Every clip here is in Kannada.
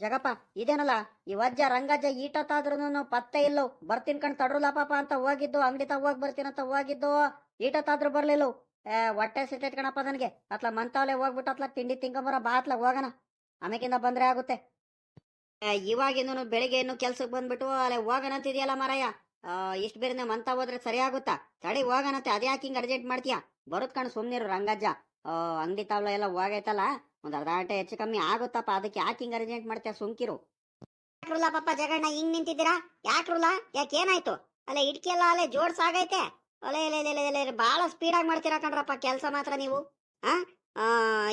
ಜಗಪ್ಪ ಇದೇನಲ್ಲ ಈ ವಜ್ಜ ರಂಗಜ್ಜ ಈಟತ್ತಾದ್ರೂನು ಪತ್ತೆ ಇಲ್ಲೋ ಬರ್ತೀನಿ ಕಣ್ ತಡ್ರಲ್ಲ ಪಾಪ ಅಂತ ಹೋಗಿದ್ದು ಅಂಗಡಿ ತಗ ಹೋಗಿ ಅಂತ ಹೋಗಿದ್ದು ಈಟತ್ತಾದ್ರೂ ಬರ್ಲಿಲ್ಲೋ. ಏ ಹೊಟ್ಟೆ ಸಿಟ್ಟೈತ್ ಕಣಪ್ಪ ನನಗೆ ಅತ್ಲ ಮಂತಾವಲೆ ಹೋಗ್ಬಿಟ್ಟು ಅತ್ಲ ತಿಂಡಿ ತಿಂಕೊಂಬರ ಬಾ ಅತ್ಲ ಹೋಗೋಣ. ಆಮೇಕಿಂದ ಬಂದ್ರೆ ಆಗುತ್ತೆ. ಏ, ಇವಾಗಿನ್ನು ಬೆಳಿಗ್ಗೆ ಇನ್ನು ಕೆಲ್ಸಕ್ಕೆ ಬಂದ್ಬಿಟ್ಟು ಅಲ್ಲೇ ಇದೆಯಲ್ಲ ಮಾರಾಯ. ಇಷ್ಟು ಬೇರೆ ಮಂತ ಹೋದ್ರೆ ಸರಿ ಆಗುತ್ತಾ? ತಡಿ ಹೋಗೋಣಂತೆ ಅದೇ ಯಾಕೆ ಹಿಂಗ್ ಅರ್ಜೆಂಟ್ ಮಾಡ್ತೀಯಾ? ಬರುತ್ ಕಣ್ ಸುಮ್ನಿರು ರಂಗಜ್ಜ. ಅಂಗಡಿ ತಾವ್ಲ ಎಲ್ಲ ಹೋಗೈತಲ್ಲ? ಒಂದ್ ಅರ್ಧ ಗಂಟೆ ಹೆಚ್ಚು ಕಮ್ಮಿ ಆಗುತ್ತಪ್ಪ. ಅದಕ್ಕೆ ಯಾಕೆ ಹಿಂಗ್ ಅರ್ಜೆಂಟ್ ಮಾಡ್ತೀಯ? ಸುಂಕಿರು ಯಾಕ್ರಲ್ಲ ಪಾಪ ಜಗಣ್ಣ ಹಿಂಗ್ ನಿಂತಿದ್ದೀರಾ? ಯಾಕ್ರಲ್ಲ ಯಾಕೆ ಏನಾಯ್ತು? ಅಲ್ಲ ಇಟ್ಕಿ ಎಲ್ಲ ಅಲ್ಲೇ ಜೋಡ್ಸಾಗೈತೆ ಅಲೆ ಎಲೆ ಎಲೆ ಬಾಳ ಸ್ಪೀಡಾಗಿ ಮಾಡ್ತೀರಾ ಕಣ್ರಪ್ಪ ಕೆಲಸ ಮಾತ್ರ ನೀವು ಆ,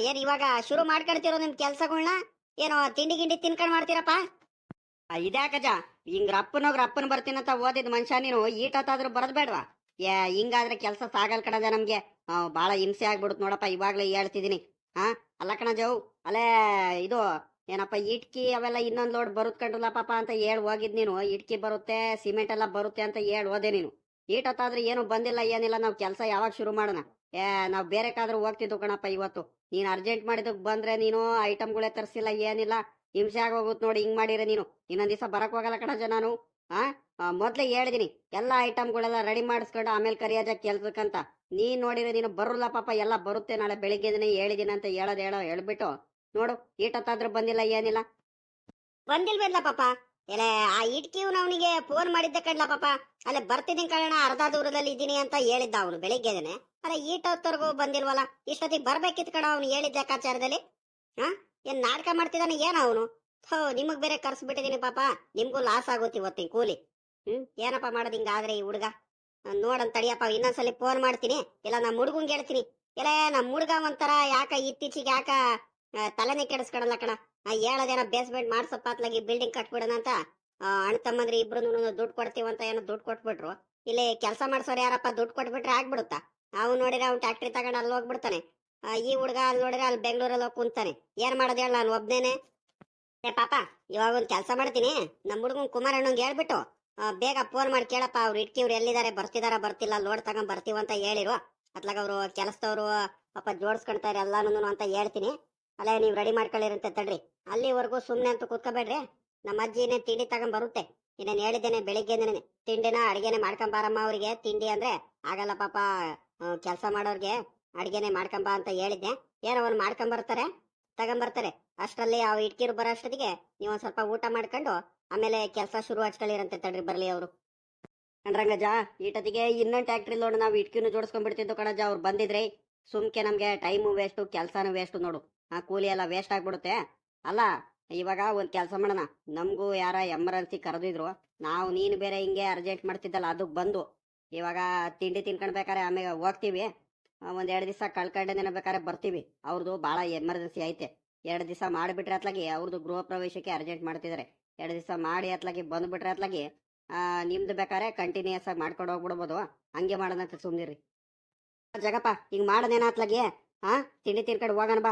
ಏನ್ ಇವಾಗ ಶುರು ಮಾಡ್ಕೊಳ್ತಿರೋ ನಿಮ್ ಕೆಲ್ಸಗಳ್ನ? ಏನೋ ತಿಂಡಿ ಗಿಂಡಿ ತಿನ್ಕೊಂಡ್ ಮಾಡ್ತೀರಪ್ಪ? ಇದ್ಯಾಕಜ ಹಿಂಗ್ ರಪ್ಪನೋಗ್ ರಪ್ಪನ್ ಬರ್ತೀನಂತ ಓದಿದ್ ಮನುಷ್ಯ ನೀನು ಈಟತ್ತಾದ್ರೂ ಬರದ್ ಬೇಡ್ವಾ ಹಿಂಗಾದ್ರೆ ಕೆಲ್ಸ ಸಾಗಲ್ ಕಣದ ನಮ್ಗೆ. ಬಾಳ ಹಿಂಸೆ ಆಗ್ಬಿಡುತ್ತೆ ನೋಡಪ್ಪ ಇವಾಗ್ಲೇ ಹೇಳ್ತಿದೀನಿ. ಹಾ? ಅಲ್ಲ ಕಣ ಜೌ ಅಲ್ಲೇ ಇದು ಏನಪ್ಪ ಇಟ್ಕಿ ಅವೆಲ್ಲ ಇನ್ನೊಂದ್ ಲೋಡ್ ಬರುತ್ ಕಂಡ್ರಲ್ಲ ಪಾಪ ಅಂತ ಹೇಳ್ ಹೋಗಿದ್ ನೀನು. ಇಟ್ಕಿ ಬರುತ್ತೆ, ಸಿಮೆಂಟ್ ಎಲ್ಲ ಬರುತ್ತೆ ಅಂತ ಹೇಳ್ ಹೋದೆ ನೀನು. ಈಟತ್ತಾದ್ರೆ ಏನು ಬಂದಿಲ್ಲ, ಏನಿಲ್ಲ, ನಾವು ಕೆಲಸ ಯಾವಾಗ ಶುರು ಮಾಡೋಣ? ಏ, ನಾವ್ ಬೇರೆ ಕಾದ್ರೂ ಹೋಗ್ತಿದ್ವು ಕಣಪ್ಪ ಇವತ್ತು. ನೀನ್ ಅರ್ಜೆಂಟ್ ಮಾಡಿದಕ್ ಬಂದ್ರೆ ನೀನು ಐಟಮ್ಗಳೇ ತರಿಸಿಲ್ಲ, ಏನಿಲ್ಲ. ಹಿಂಸೆ ಆಗೋಗುತ್ತೆ ನೋಡಿ, ಹಿಂಗ್ ಮಾಡಿರ ನೀನು. ಇನ್ನೊಂದ್ ದಿವಸ ಬರಕ್ ಹೋಗಲ್ಲ ಕಣಜ ನಾನು. ಹಾ ಮೊದ್ಲೇ ಹೇಳಿದೀನಿ, ಎಲ್ಲಾ ಐಟಮ್ಗಳೆಲ್ಲ ರೆಡಿ ಮಾಡಿಸ್ಕೊಂಡು ಆಮೇಲೆ ಕರಿಯೋದ ಕೆಲ್ಸಕ್ಕಂತ ನೀನ್ ನೋಡಿದ್ರೆ ನೀನು ಬರಲ್ಲ ಪಾಪ, ಎಲ್ಲ ಬರುತ್ತೆ ನಾಳೆ ಬೆಳಿಗ್ಗೆ ಹೇಳಿದೀನಿ ಅಂತ ಹೇಳೋದ್ ಹೇಳೋ ಹೇಳ್ಬಿಟ್ಟು, ನೋಡು ಈಟತ್ತಾದ್ರೂ ಬಂದಿಲ್ಲ, ಏನಿಲ್ಲ. ಬಂದಿಲ್ವೇನ್ಲ ಪಾಪ? ಎಲೆ, ಆ ಇಟ್ಕಿವ್ನ ಅವನಿಗೆ ಫೋನ್ ಮಾಡಿದ್ದೆ ಕಣ್ಲ ಪಾಪ. ಅಲ್ಲೇ ಬರ್ತಿದ್ದೀನಿ ಕಣ ಅರ್ಧ ದೂರದಲ್ಲಿ ಇದ್ದೀನಿ ಅಂತ ಹೇಳಿದ್ದ ಅವನು ಬೆಳಿಗ್ಗೆನೆ ಅಲ್ಲ ಈಟೊತ್ತವರೆಗೂ ಬಂದಿಲ್ವಲ್ಲ? ಇಷ್ಟೊತ್ತಿಗೆ ಬರ್ಬೇಕಿತ್ತು ಕಣ ಅವ್ನು ಹೇಳಿದ್ದ ಲೆಕ್ಕಾಚಾರದಲ್ಲಿ. ಹಾ ಏನ್ ನಾಟಕ ಮಾಡ್ತಿದ್ದಾನೆ ಏನ ಅವನು? ಹೋ ನಿಮಗ್ ಬೇರೆ ಕರ್ಸ್ಬಿಟ್ಟಿದೀನಿ ಪಾಪ. ನಿಮ್ಗೂ ಲಾಸ್ ಆಗುತ್ತೆ ಇವತ್ತಿನ ಕೂಲಿ. ಹ್ಮ್? ಏನಪ್ಪ ಮಾಡೋದು ಹಿಂಗಾದ್ರೆ ಈ ಹುಡುಗ? ನೋಡನ್ ತಡಿಯಪ್ಪ ಇನ್ನೊಂದ್ಸಲಿ ಫೋನ್ ಮಾಡ್ತೀನಿ. ಇಲ್ಲ ನಮ್ಮ ಹುಡುಗಂಗ್ ಹೇಳ್ತೀನಿ. ಇಲ್ಲ ನಮ್ಮ ಹುಡುಗ ಒಂಥರ ಯಾಕ ಇತ್ತೀಚಿಗೆ ಯಾಕ ತಲೆನೇ ಕೆಡಿಸ್ಕೊಡಲ್ಲ ಕಣ. ಹೇಳೋದೇನೋ ಬೇಸ್ಮೆಂಟ್ ಮಾಡ್ಸಪ್ಪ ಅತ್ಲಾಗಿ ಬಿಲ್ಡಿಂಗ್ ಕಟ್ಬಿಡೋಣ ಅಂತ. ಅಣ್ಣ ತಮ್ಮಂದ್ರೆ ಇಬ್ರು ದುಡ್ಡು ಅಂತ ಏನೋ ದುಡ್ಡು ಕೊಟ್ಬಿಟ್ರು. ಇಲ್ಲಿ ಕೆಲಸ ಮಾಡ್ಸೋರು ಯಾರಪ್ಪ ದುಡ್ಡು ಕೊಟ್ಬಿಟ್ರೆ ಆಗ್ಬಿಡುತ್ತಾ? ಅವ್ನು ನೋಡಿದ್ರೆ ಅವ್ನು ಟ್ಯಾಕ್ಟ್ರಿ ತಗೊಂಡು ಅಲ್ಲಿ ಹೋಗ್ಬಿಡ್ತಾನೆ. ಈ ಹುಡುಗ ಅಲ್ಲಿ ನೋಡಿದ್ರೆ ಅಲ್ಲಿ ಬೆಂಗಳೂರಲ್ಲಿ ಹೋಗಿ ಕುಂತಾನೆ. ಏನ್ ಮಾಡೋದು ಹೇಳ, ನಾನು ಒಬ್ನೇನೆ. ಏ, ಪಾಪ, ಇವಾಗ ಒಂದು ಕೆಲಸ ಮಾಡ್ತೀನಿ. ನಮ್ಮ ಹುಡುಗನ್ ಕುಮಾರ್ ಅಣ್ಣಂಗೆ ಹೇಳ್ಬಿಟ್ಟು. ಬೇಗ ಫೋನ್ ಮಾಡಿ ಕೇಳಪ್ಪ, ಅವ್ರು ಇಟ್ಕಿ ಇವ್ರು ಎಲ್ಲಿದ್ದಾರೆ, ಬರ್ತಿದಾರ, ಬರ್ತಿಲ್ಲ ಲೋಡ್ ತಗೊಂಡ್ ಬರ್ತೀವಂತ ಹೇಳಿರು. ಅತ್ಲಾಗ ಅವರು ಕೆಲಸದವರು ಪಾಪ ಜೋಡಿಸ್ಕೊಂತಾರೆ ಎಲ್ಲಾನು ಅಂತ ಹೇಳ್ತೀನಿ. ಅಲ್ಲೇ ನೀವು ರೆಡಿ ಮಾಡ್ಕೊಳ್ಳಿರಂತೆ ತಡ್ರಿ. ಅಲ್ಲಿವರೆಗೂ ಸುಮ್ಮನೆ ಅಂತ ಕೂತ್ಕೋಬೇಡ್ರಿ. ನಮ್ಮ ಅಜ್ಜಿ ಅಜ್ಜಿನೇ ತಿಂಡಿ ತಗೊಂಡ್ ಬರುತ್ತೆ. ಇನ್ನೇನು ಹೇಳಿದ್ದೇನೆ ಬೆಳಿಗ್ಗೆನೇ ತಿಂಡಿನ ಅಡಿಗೆನೆ ಮಾಡ್ಕೊಂಬಾರಮ್ಮ ಅವ್ರಿಗೆ. ತಿಂಡಿ ಅಂದ್ರೆ ಆಗಲ್ಲ ಪಾಪ ಕೆಲಸ ಮಾಡೋರ್ಗೆ ಅಡಿಗೆನೆ ಮಾಡ್ಕೊಂಬ ಅಂತ ಹೇಳಿದ್ದೆ. ಏನೋ ಅವ್ರು ಮಾಡ್ಕೊಂಬರ್ತಾರೆ ತಗೊಂಬರ್ತಾರೆ ಅಷ್ಟರಲ್ಲಿ ಆ ಇಟ್ಕಿರು ಬರೋ ಅಷ್ಟೊತ್ತಿಗೆ ನೀವು ಸ್ವಲ್ಪ ಊಟ ಮಾಡ್ಕೊಂಡು ಆಮೇಲೆ ಕೆಲಸ ಶುರು ಹಚ್ಕೊಳ್ಳಿರಂತೆ ತಡ್ರಿ ಬರ್ಲಿ ಅವರು. ಕಣ್ರಂಗಜ ಈಟತಿಗೆ ಇನ್ನೊಂದು ಟ್ಯಾಕ್ಟ್ರಿ ನೋಡು ನಾವು ಇಟ್ಕಿನೂ ಜೋಡಿಸ್ಕೊಂಡ್ಬಿಡ್ತಿದ್ದು ಕಣಜ ಅವ್ರು ಬಂದಿದ್ರಿ ಸುಮ್ಕೆ ನಮ್ಗೆ ಟೈಮು ವೇಸ್ಟು ಕೆಲಸನೂ ವೇಸ್ಟು ನೋಡು. ಆ ಕೂಲಿ ಎಲ್ಲ ವೇಸ್ಟ್ ಆಗ್ಬಿಡುತ್ತೆ. ಅಲ್ಲ, ಇವಾಗ ಒಂದ್ ಕೆಲಸ ಮಾಡೋಣ. ನಮಗೂ ಯಾರ ಎಮರ್ಜೆನ್ಸಿ ಕರೆದಿದ್ರು. ನಾವು ನೀನು ಬೇರೆ ಹಿಂಗೆ ಅರ್ಜೆಂಟ್ ಮಾಡ್ತಿದ್ದಲ್ಲ ಅದಕ್ಕೆ ಬಂದು. ಇವಾಗ ತಿಂಡಿ ತಿನ್ಕೊಂಡ್ಬೇಕಾರೆ ಆಮೇಲೆ ಹೋಗ್ತೀವಿ. ಒಂದು ಎರಡು ದಿವಸ ಕಳ್ಕೊಂಡೇನ ಬೇಕಾದ್ರೆ ಬರ್ತೀವಿ. ಅವ್ರದ್ದು ಭಾಳ ಎಮರ್ಜೆನ್ಸಿ ಐತೆ. ಎರಡು ದಿವಸ ಮಾಡಿಬಿಟ್ರೆ ಅತ್ಲಾಗಿ ಅವ್ರದ್ದು ಗೃಹ ಪ್ರವೇಶಕ್ಕೆ ಅರ್ಜೆಂಟ್ ಮಾಡ್ತಿದ್ದಾರೆ ಎರಡು ದಿವಸ ಮಾಡಿ ಅತ್ಲಾಗಿ ಬಂದ್ಬಿಟ್ರೆ ಅತ್ಲಾಗಿ ನಿಮ್ದು ಬೇಕಾದ್ರೆ ಕಂಟಿನ್ಯೂಸ್ ಆಗಿ ಮಾಡ್ಕೊಂಡು ಹೋಗ್ಬಿಡ್ಬೋದು. ಹಂಗೆ ಮಾಡೋದಂತ ಸುಮ್ನಿರಿ. ಜಗಪ್ಪ ಹಿಂಗ್ ಮಾಡೋದೇನ ಅತ್ಲಾಗಿ? ಹಾ ತಿಂಡಿ ತಿನ್ಕಡೆ ಹೋಗೋಣ ಬಾ.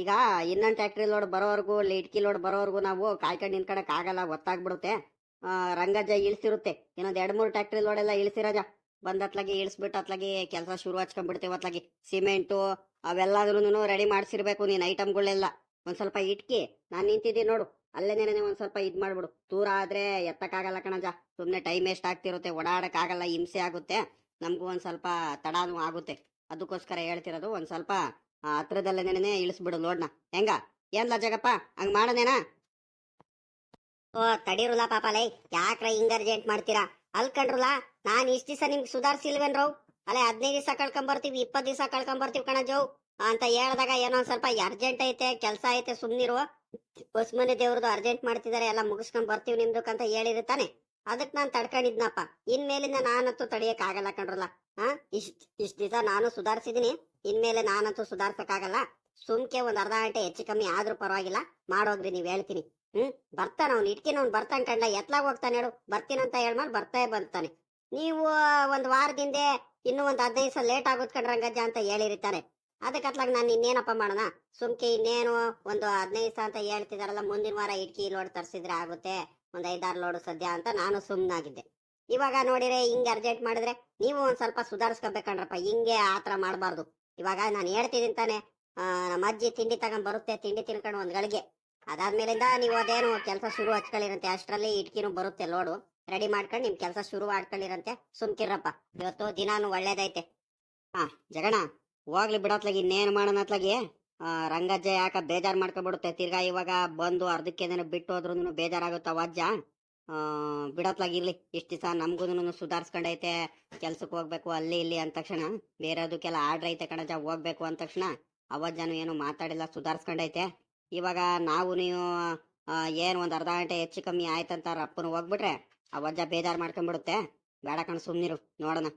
ಈಗ ಇನ್ನೊಂದು ಟ್ಯಾಕ್ಟ್ರಿ ಲೋಡ್ ಬರೋವರೆಗೂ ಇಟ್ಕಿ ಲೋಡ್ ಬರೋವರೆಗೂ ನಾವು ಕಾಯ್ಕೊಂಡು ನಿನ್ಕೊಳಕ್ ಆಗಲ್ಲ ಗೊತ್ತಾಗ್ಬಿಡುತ್ತೆ ಆ, ರಂಗಜ್ಜ ಇಳಿಸಿರುತ್ತೆ. ಇನ್ನೊಂದು ಎರಡು ಮೂರು ಟ್ಯಾಕ್ಟ್ರಿ ಲೋಡ್ ಎಲ್ಲ ಇಳಿಸಿರಜ ಬಂದ ಅತ್ಲಾಗಿ ಇಳಿಸ್ಬಿಟ್ಟು ಅತ್ಲಾಗಿ ಕೆಲಸ ಶುರು ಹಚ್ಕೊಂಡ್ಬಿಡ್ತೇವೆ ಅತ್ಲಾಗಿ. ಸಿಮೆಂಟು ಅವೆಲ್ಲದ್ರೂ ರೆಡಿ ಮಾಡಿಸಿರ್ಬೇಕು ನೀನು ಐಟಮ್ಗಳೆಲ್ಲ ಒಂದು ಸ್ವಲ್ಪ ಇಟ್ಕಿ ನಾನು ನಿಂತಿದ್ದೀನಿ ನೋಡು. ಅಲ್ಲೇನೇನೆ ಒಂದ್ ಸ್ವಲ್ಪ ಇದ್ ಮಾಡ್ಬಿಡು. ದೂರ ಆದ್ರೆ ಎತ್ತಕ್ಕಾಗಲ್ಲ ಕಣಜ. ಸುಮ್ನೆ ಟೈಮ್ ವೇಸ್ಟ್ ಆಗ್ತಿರುತ್ತೆ ಓಡಾಡಕ್ ಆಗಲ್ಲ ಹಿಂಸೆ ಆಗುತ್ತೆ. ನಮಗೂ ಒಂದ್ ಸ್ವಲ್ಪ ತಡಾನು ಆಗುತ್ತೆ. ಅದಕ್ಕೋಸ್ಕರ ಹೇಳ್ತಿರೋದು ಒಂದ್ ಸ್ವಲ್ಪ ಆ, ನೆನೆ ಇಳಿಸ್ಬಿಡು ನೋಡ್ನ ಹೆಂಗ? ಏನ್ಲ ಜಗಪ್ಪ? ಹಂಗ್ ಮಾಡೋದೇನಾ ಓ ತಡೀರುಲ್ಲ ಪಾಪ ಲೈ ಯಾಕ್ರ ಅರ್ಜೆಂಟ್ ಮಾಡ್ತೀರಾ? ಅಲ್ಕಂಡ್ರಲ್ಲ ನಾನ್ ಇಷ್ಟ ದಿವಸ ನಿಮ್ಗೆ ಸುಧಾರಿಸಿಲ್ವೇನ್ರವ್ ಅಲ್ಲೇ ಹದಿನೈದು ದಿವಸ ಕಳ್ಕೊಂಬರ್ತೀವಿ ಇಪ್ಪತ್ತು ದಿವಸ ಕಳ್ಕೊಂಬರ್ತೀವಿ ಜೋ ಅಂತ ಹೇಳ್ದಾಗ ಏನೋ ಸ್ವಲ್ಪ ಅರ್ಜೆಂಟ್ ಐತೆ, ಕೆಲಸ ಐತೆ, ಸುಮ್ನಿರು. ಹೊಸ್ಮನೆ ದೇವ್ರದ್ದು ಅರ್ಜೆಂಟ್ ಮಾಡ್ತಿದಾರೆ, ಎಲ್ಲ ಮುಗಿಸ್ಕೊಂಡ್ ಬರ್ತೀವಿ ನಿಮ್ದಕ್ಕಂತ ಹೇಳಿರ್ತಾನೆ ಅದಕ್ ನಾನ್ ತಡ್ಕೊಂಡಿದ್ನಪ್ಪ. ಇನ್ಮೇಲಿಂದ ನಾನಂತೂ ತಡಿಯಕ್ ಆಗಲ್ಲ ಕಣ್ರಲ್ಲ. ಹಾ ಇಷ್ಟ್ ಇಷ್ಟ್ ದಿವಸ ನಾನು ಸುಧಾರಿಸಿದೀನಿ. ಇನ್ಮೇಲೆ ನಾನಂತೂ ಸುಧಾರ್ಸಕ್ಕಾಗಲ್ಲ. ಸುಮ್ಕೆ ಒಂದ್ ಅರ್ಧ ಗಂಟೆ ಹೆಚ್ಚು ಕಮ್ಮಿ ಆದ್ರೂ ಪರವಾಗಿಲ್ಲ. ಮಾಡೋಗ್ರಿ ನೀವ್ ಹೇಳ್ತೀನಿ. ಹ್ಮ್? ಬರ್ತಾನ ಅವ್ನು, ಇಟ್ಕಿನ ಅವ್ನು ಬರ್ತಾನೆ ಕಂಡ ಎತ್ಲಾಗ ಹೋಗ್ತಾನೆ ಹೇಳು. ಬರ್ತೀನಂತ ಹೇಳ್ಮಾಡ್ ಬರ್ತಾ ಬರ್ತಾನೆ ನೀವು ಒಂದ್ ವಾರದಿಂದ ಇನ್ನೂ ಒಂದ್ ಹದಿನೈದು ಸಲ ಲೇಟ್ ಆಗುತ್ತೆ ಕಣ್ರಂಗಜ್ಜ ಅಂತ ಹೇಳಿರ್ತಾರೆ ಅದಕ್ಕೆ ಅತ್ಲಾಗ ನಾನು ಇನ್ನೇನಪ್ಪ ಮಾಡೋಣ ಸುಮ್ಕೆ ಇನ್ನೇನು ಒಂದು ಹದಿನೈದು ದಿವಸ ಅಂತ ಹೇಳ್ತಿದಾರಲ್ಲ ಮುಂದಿನ ವಾರ ಇಟ್ಕಿ ಲೋಡ್ ತರ್ಸಿದ್ರೆ ಆಗುತ್ತೆ ಒಂದ್ ಐದಾರು ಲೋಡ್ ಸದ್ಯ ಅಂತ ನಾನು ಸುಮ್ನಾಗಿದ್ದೆ. ಇವಾಗ ನೋಡಿದ್ರೆ ಹಿಂಗೆ ಅರ್ಜೆಂಟ್ ಮಾಡಿದ್ರೆ ನೀವು ಒಂದ್ ಸ್ವಲ್ಪ ಸುಧಾರಿಸ್ಕೋಬೇಕಣ್ರಪ್ಪ ಹಿಂಗೆ ಆತರ ಮಾಡಬಾರ್ದು. ಇವಾಗ ನಾನು ಹೇಳ್ತಿದ್ದೀನಿ ತಾನೆ ಆ, ನಮ್ಮ ಅಜ್ಜಿ ತಿಂಡಿ ತಗೊಂಡ್ ಬರುತ್ತೆ ತಿಂಡಿ ತಿನ್ಕೊಂಡು ಒಂದ್ ಗಳಿಗೆ. ಅದಾದ್ಮೇಲಿಂದ ನೀವು ಅದೇನು ಕೆಲಸ ಶುರು ಹಚ್ಕೊಳ್ಳಿರಂತೆ ಅಷ್ಟರಲ್ಲಿ ಇಟ್ಕಿನೂ ಬರುತ್ತೆ ಲೋಡು. ರೆಡಿ ಮಾಡ್ಕೊಂಡು ನಿಮ್ ಕೆಲಸ ಶುರು ಮಾಡ್ಕೊಳ್ಳಿರಂತೆ ಸುಮ್ಕಿರಪ್ಪ ಇವತ್ತು ದಿನಾನು ಒಳ್ಳೇದೈತೆ. ಹಾ ಜಗಣ ಹೋಗ್ಲಿ ಬಿಡತ್ಲಾಗ ಇನ್ನೇನು ಮಾಡೋಣತ್ಲಾಗಿ ರಂಗಜ್ಜ ಯಾಕ ಬೇಜಾರ್ ಮಾಡ್ಕೊಬಿಡುತ್ತೆ ತಿರ್ಗಾ ಇವಾಗ ಬಂದು ಅರ್ಧಕ್ಕೆ ಬಿಟ್ಟು ಹೋದ್ರು ಬೇಜಾರಾಗುತ್ತ ವಜ್ಜ ಬಿಡತ್ಲಾಗಿ ಇರ್ಲಿ. ಇಷ್ಟ ದಿವಸ ನಮಗೂ ಸುಧಾರಿಸ್ಕೊಂಡೈತೆ. ಕೆಲ್ಸಕ್ಕೆ ಹೋಗ್ಬೇಕು, ಅಲ್ಲಿ ಇಲ್ಲಿ ಅಂದ ತಕ್ಷಣ. ಬೇರೆದಕ್ಕೆಲ್ಲ ಆರ್ಡ್ರ್ ಐತೆ ಕಣಜ ಹೋಗ್ಬೇಕು ಅಂದ ತಕ್ಷಣ. ಅವಜ್ಜನು ಏನು ಮಾತಾಡಿಲ್ಲ, ಸುಧಾರಿಸ್ಕೊಂಡೈತೆ. ಇವಾಗ ನಾವು ನೀವು ಏನು ಏನ್ ಒಂದ್ ಅರ್ಧ ಗಂಟೆ ಹೆಚ್ಚು ಕಮ್ಮಿ ಆಯ್ತಂತ ಅಪ್ಪನ ಹೋಗ್ಬಿಟ್ರೆ ಅವಜ್ಜ ಬೇಜಾರ್ ಮಾಡ್ಕೊಂಡ್ಬಿಡುತ್ತೆ. ಬೇಡ ಕಣ, ಸುಮ್ನಿರು, ನೋಡೋಣ.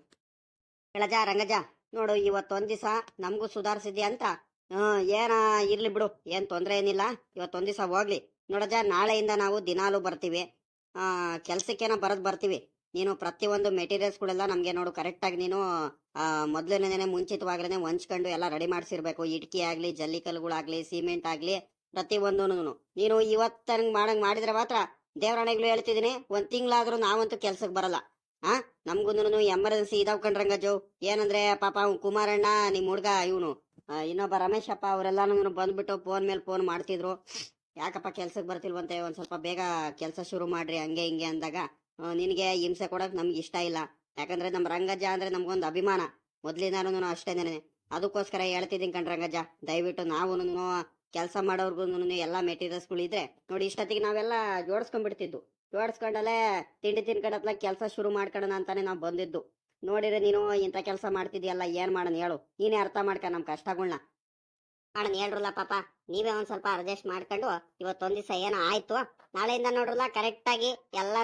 ಹೇಳಜ ರಂಗಜ ನೋಡು, ಇವತ್ತೊಂದ್ ದಿವಸ ನಮಗೂ ಸುಧಾರಿಸಿದ್ಯಾ ಅಂತ? ಹ್ಮ್ ಏನ ಇರ್ಲಿ ಬಿಡು, ಏನ್ ತೊಂದ್ರೆ ಏನಿಲ್ಲ. ಇವತ್ತೊಂದ್ ದಿವಸ ಹೋಗ್ಲಿ. ನೋಡಜ ನಾಳೆಯಿಂದ ನಾವು ದಿನಾಲು ಬರ್ತೀವಿ. ಆ, ಕೆಲ್ಸಕ್ಕೇನೋ ಬರದ್ ಬರ್ತೀವಿ. ನೀನು ಪ್ರತಿಯೊಂದು ಮೆಟೀರಿಯಲ್ಸ್ಗಳೆಲ್ಲ ನಮ್ಗೆ ನೋಡು ಕರೆಕ್ಟಾಗಿ ನೀನು ಮೊದ್ಲನೇ ಮುಂಚಿತವಾಗ್ಲೇ ಹೊಂಚ್ಕೊಂಡು ಎಲ್ಲ ರೆಡಿ ಮಾಡಿಸಿರ್ಬೇಕು. ಇಟ್ಕಿ ಆಗ್ಲಿ, ಜಲ್ಲಿಕಲ್ಲುಗಳಾಗ್ಲಿ ಸಿಮೆಂಟ್ ಆಗ್ಲಿ ಪ್ರತಿಯೊಂದು ನೀನು ಇವತ್ತ ಮಾಡಂಗ್ ಮಾಡಿದ್ರೆ ಮಾತ್ರ ದೇವರಾಣೆಗಳು ಹೇಳ್ತಿದೀನಿ ಒಂದ್ ತಿಂಗಳಾದ್ರೂ ನಾವಂತೂ ಕೆಲ್ಸಕ್ಕೆ ಬರಲ್ಲ. ಆ? ನಮ್ಗುನು ಎಮರ್ಜೆನ್ಸಿ ಇದಾವ್ ಕಂಡ್ರಂಗಜ್ಜು ಏನಂದ್ರೆ ಪಾಪ ಅವ್ನು ಕುಮಾರಣ್ಣ, ನಿಮ್ ಹುಡ್ಗ, ಇವನು. ಇನ್ನೊಬ್ಬ ರಮೇಶಪ್ಪ ಅವರೆಲ್ಲಾನು ಬಂದ್ಬಿಟ್ಟು ಫೋನ್ ಮೇಲೆ ಫೋನ್ ಮಾಡ್ತಿದ್ರು. ಯಾಕಪ್ಪ ಕೆಲ್ಸಕ್ಕೆ ಬರ್ತಿಲ್ವಂತೆ? ಒಂದ್ ಸ್ವಲ್ಪ ಬೇಗ ಕೆಲಸ ಶುರು ಮಾಡ್ರಿ, ಹಂಗೆ ಹಿಂಗೆ ಅಂದಾಗ. ನಿನಗೆ ಹಿಂಸೆ ಕೊಡಕ್ ನಮ್ಗೆ ಇಷ್ಟ ಇಲ್ಲ. ಯಾಕಂದ್ರೆ ನಮ್ ರಂಗಜ್ಜ ಅಂದ್ರೆ ನಮ್ಗೊಂದು ಅಭಿಮಾನ. ಮೊದ್ಲಿಂದಾನು ಅಷ್ಟೇನೆ ಅದಕ್ಕೋಸ್ಕರ ಹೇಳ್ತಿದ್ದೀನಿ ಕಣ್ ರಂಗಜ್ಜ ದಯವಿಟ್ಟು ನಾವು ಕೆಲಸ ಮಾಡೋರ್ಗು ಎಲ್ಲಾ ಮೆಟೀರಿಯಲ್ಸ್ಗಳು ಇದ್ರೆ ನೋಡಿ ಇಷ್ಟೊತ್ತಿಗೆ ನಾವೆಲ್ಲ ಜೋಡಿಸ್ಕೊಂಡ್ಬಿಡ್ತಿದ್ದು. ಜೋಡಿಸ್ಕೊಂಡಲ್ಲೇ ತಿಂಡಿ ತಿನ್ಕೊಂಡತ್ಲ ಕೆಲಸ ಶುರು ಮಾಡ್ಕೊಳ್ಳೋಣ ಅಂತಾನೆ ನಾವು ಬಂದಿದ್ದು. ನೋಡಿದ್ರೆ ನೀನು ಇಂಥ ಕೆಲಸ ಮಾಡ್ತಿದ್ಯಲ್ಲ, ಏನ್ ಮಾಡೋಣ ಹೇಳು. ನೀನೇ ಅರ್ಥ ಮಾಡ್ಕ ನಮ್ ಕಷ್ಟಗಳನ್ನ ಮಾಡೋಣ ಹೇಳ್ರಲ್ಲ ಪಾಪ, ನೀವೇ ಒಂದ್ ಸ್ವಲ್ಪ ಅಡ್ಜಸ್ಟ್ ಮಾಡ್ಕೊಂಡು ಇವತ್ತೊಂದ್ ದಿವಸ ಏನೋ ಆಯ್ತು. ನಾಳೆಯಿಂದ ನೋಡ್ರಲ್ಲ ಕರೆಕ್ಟ್ ಆಗಿ ಎಲ್ಲ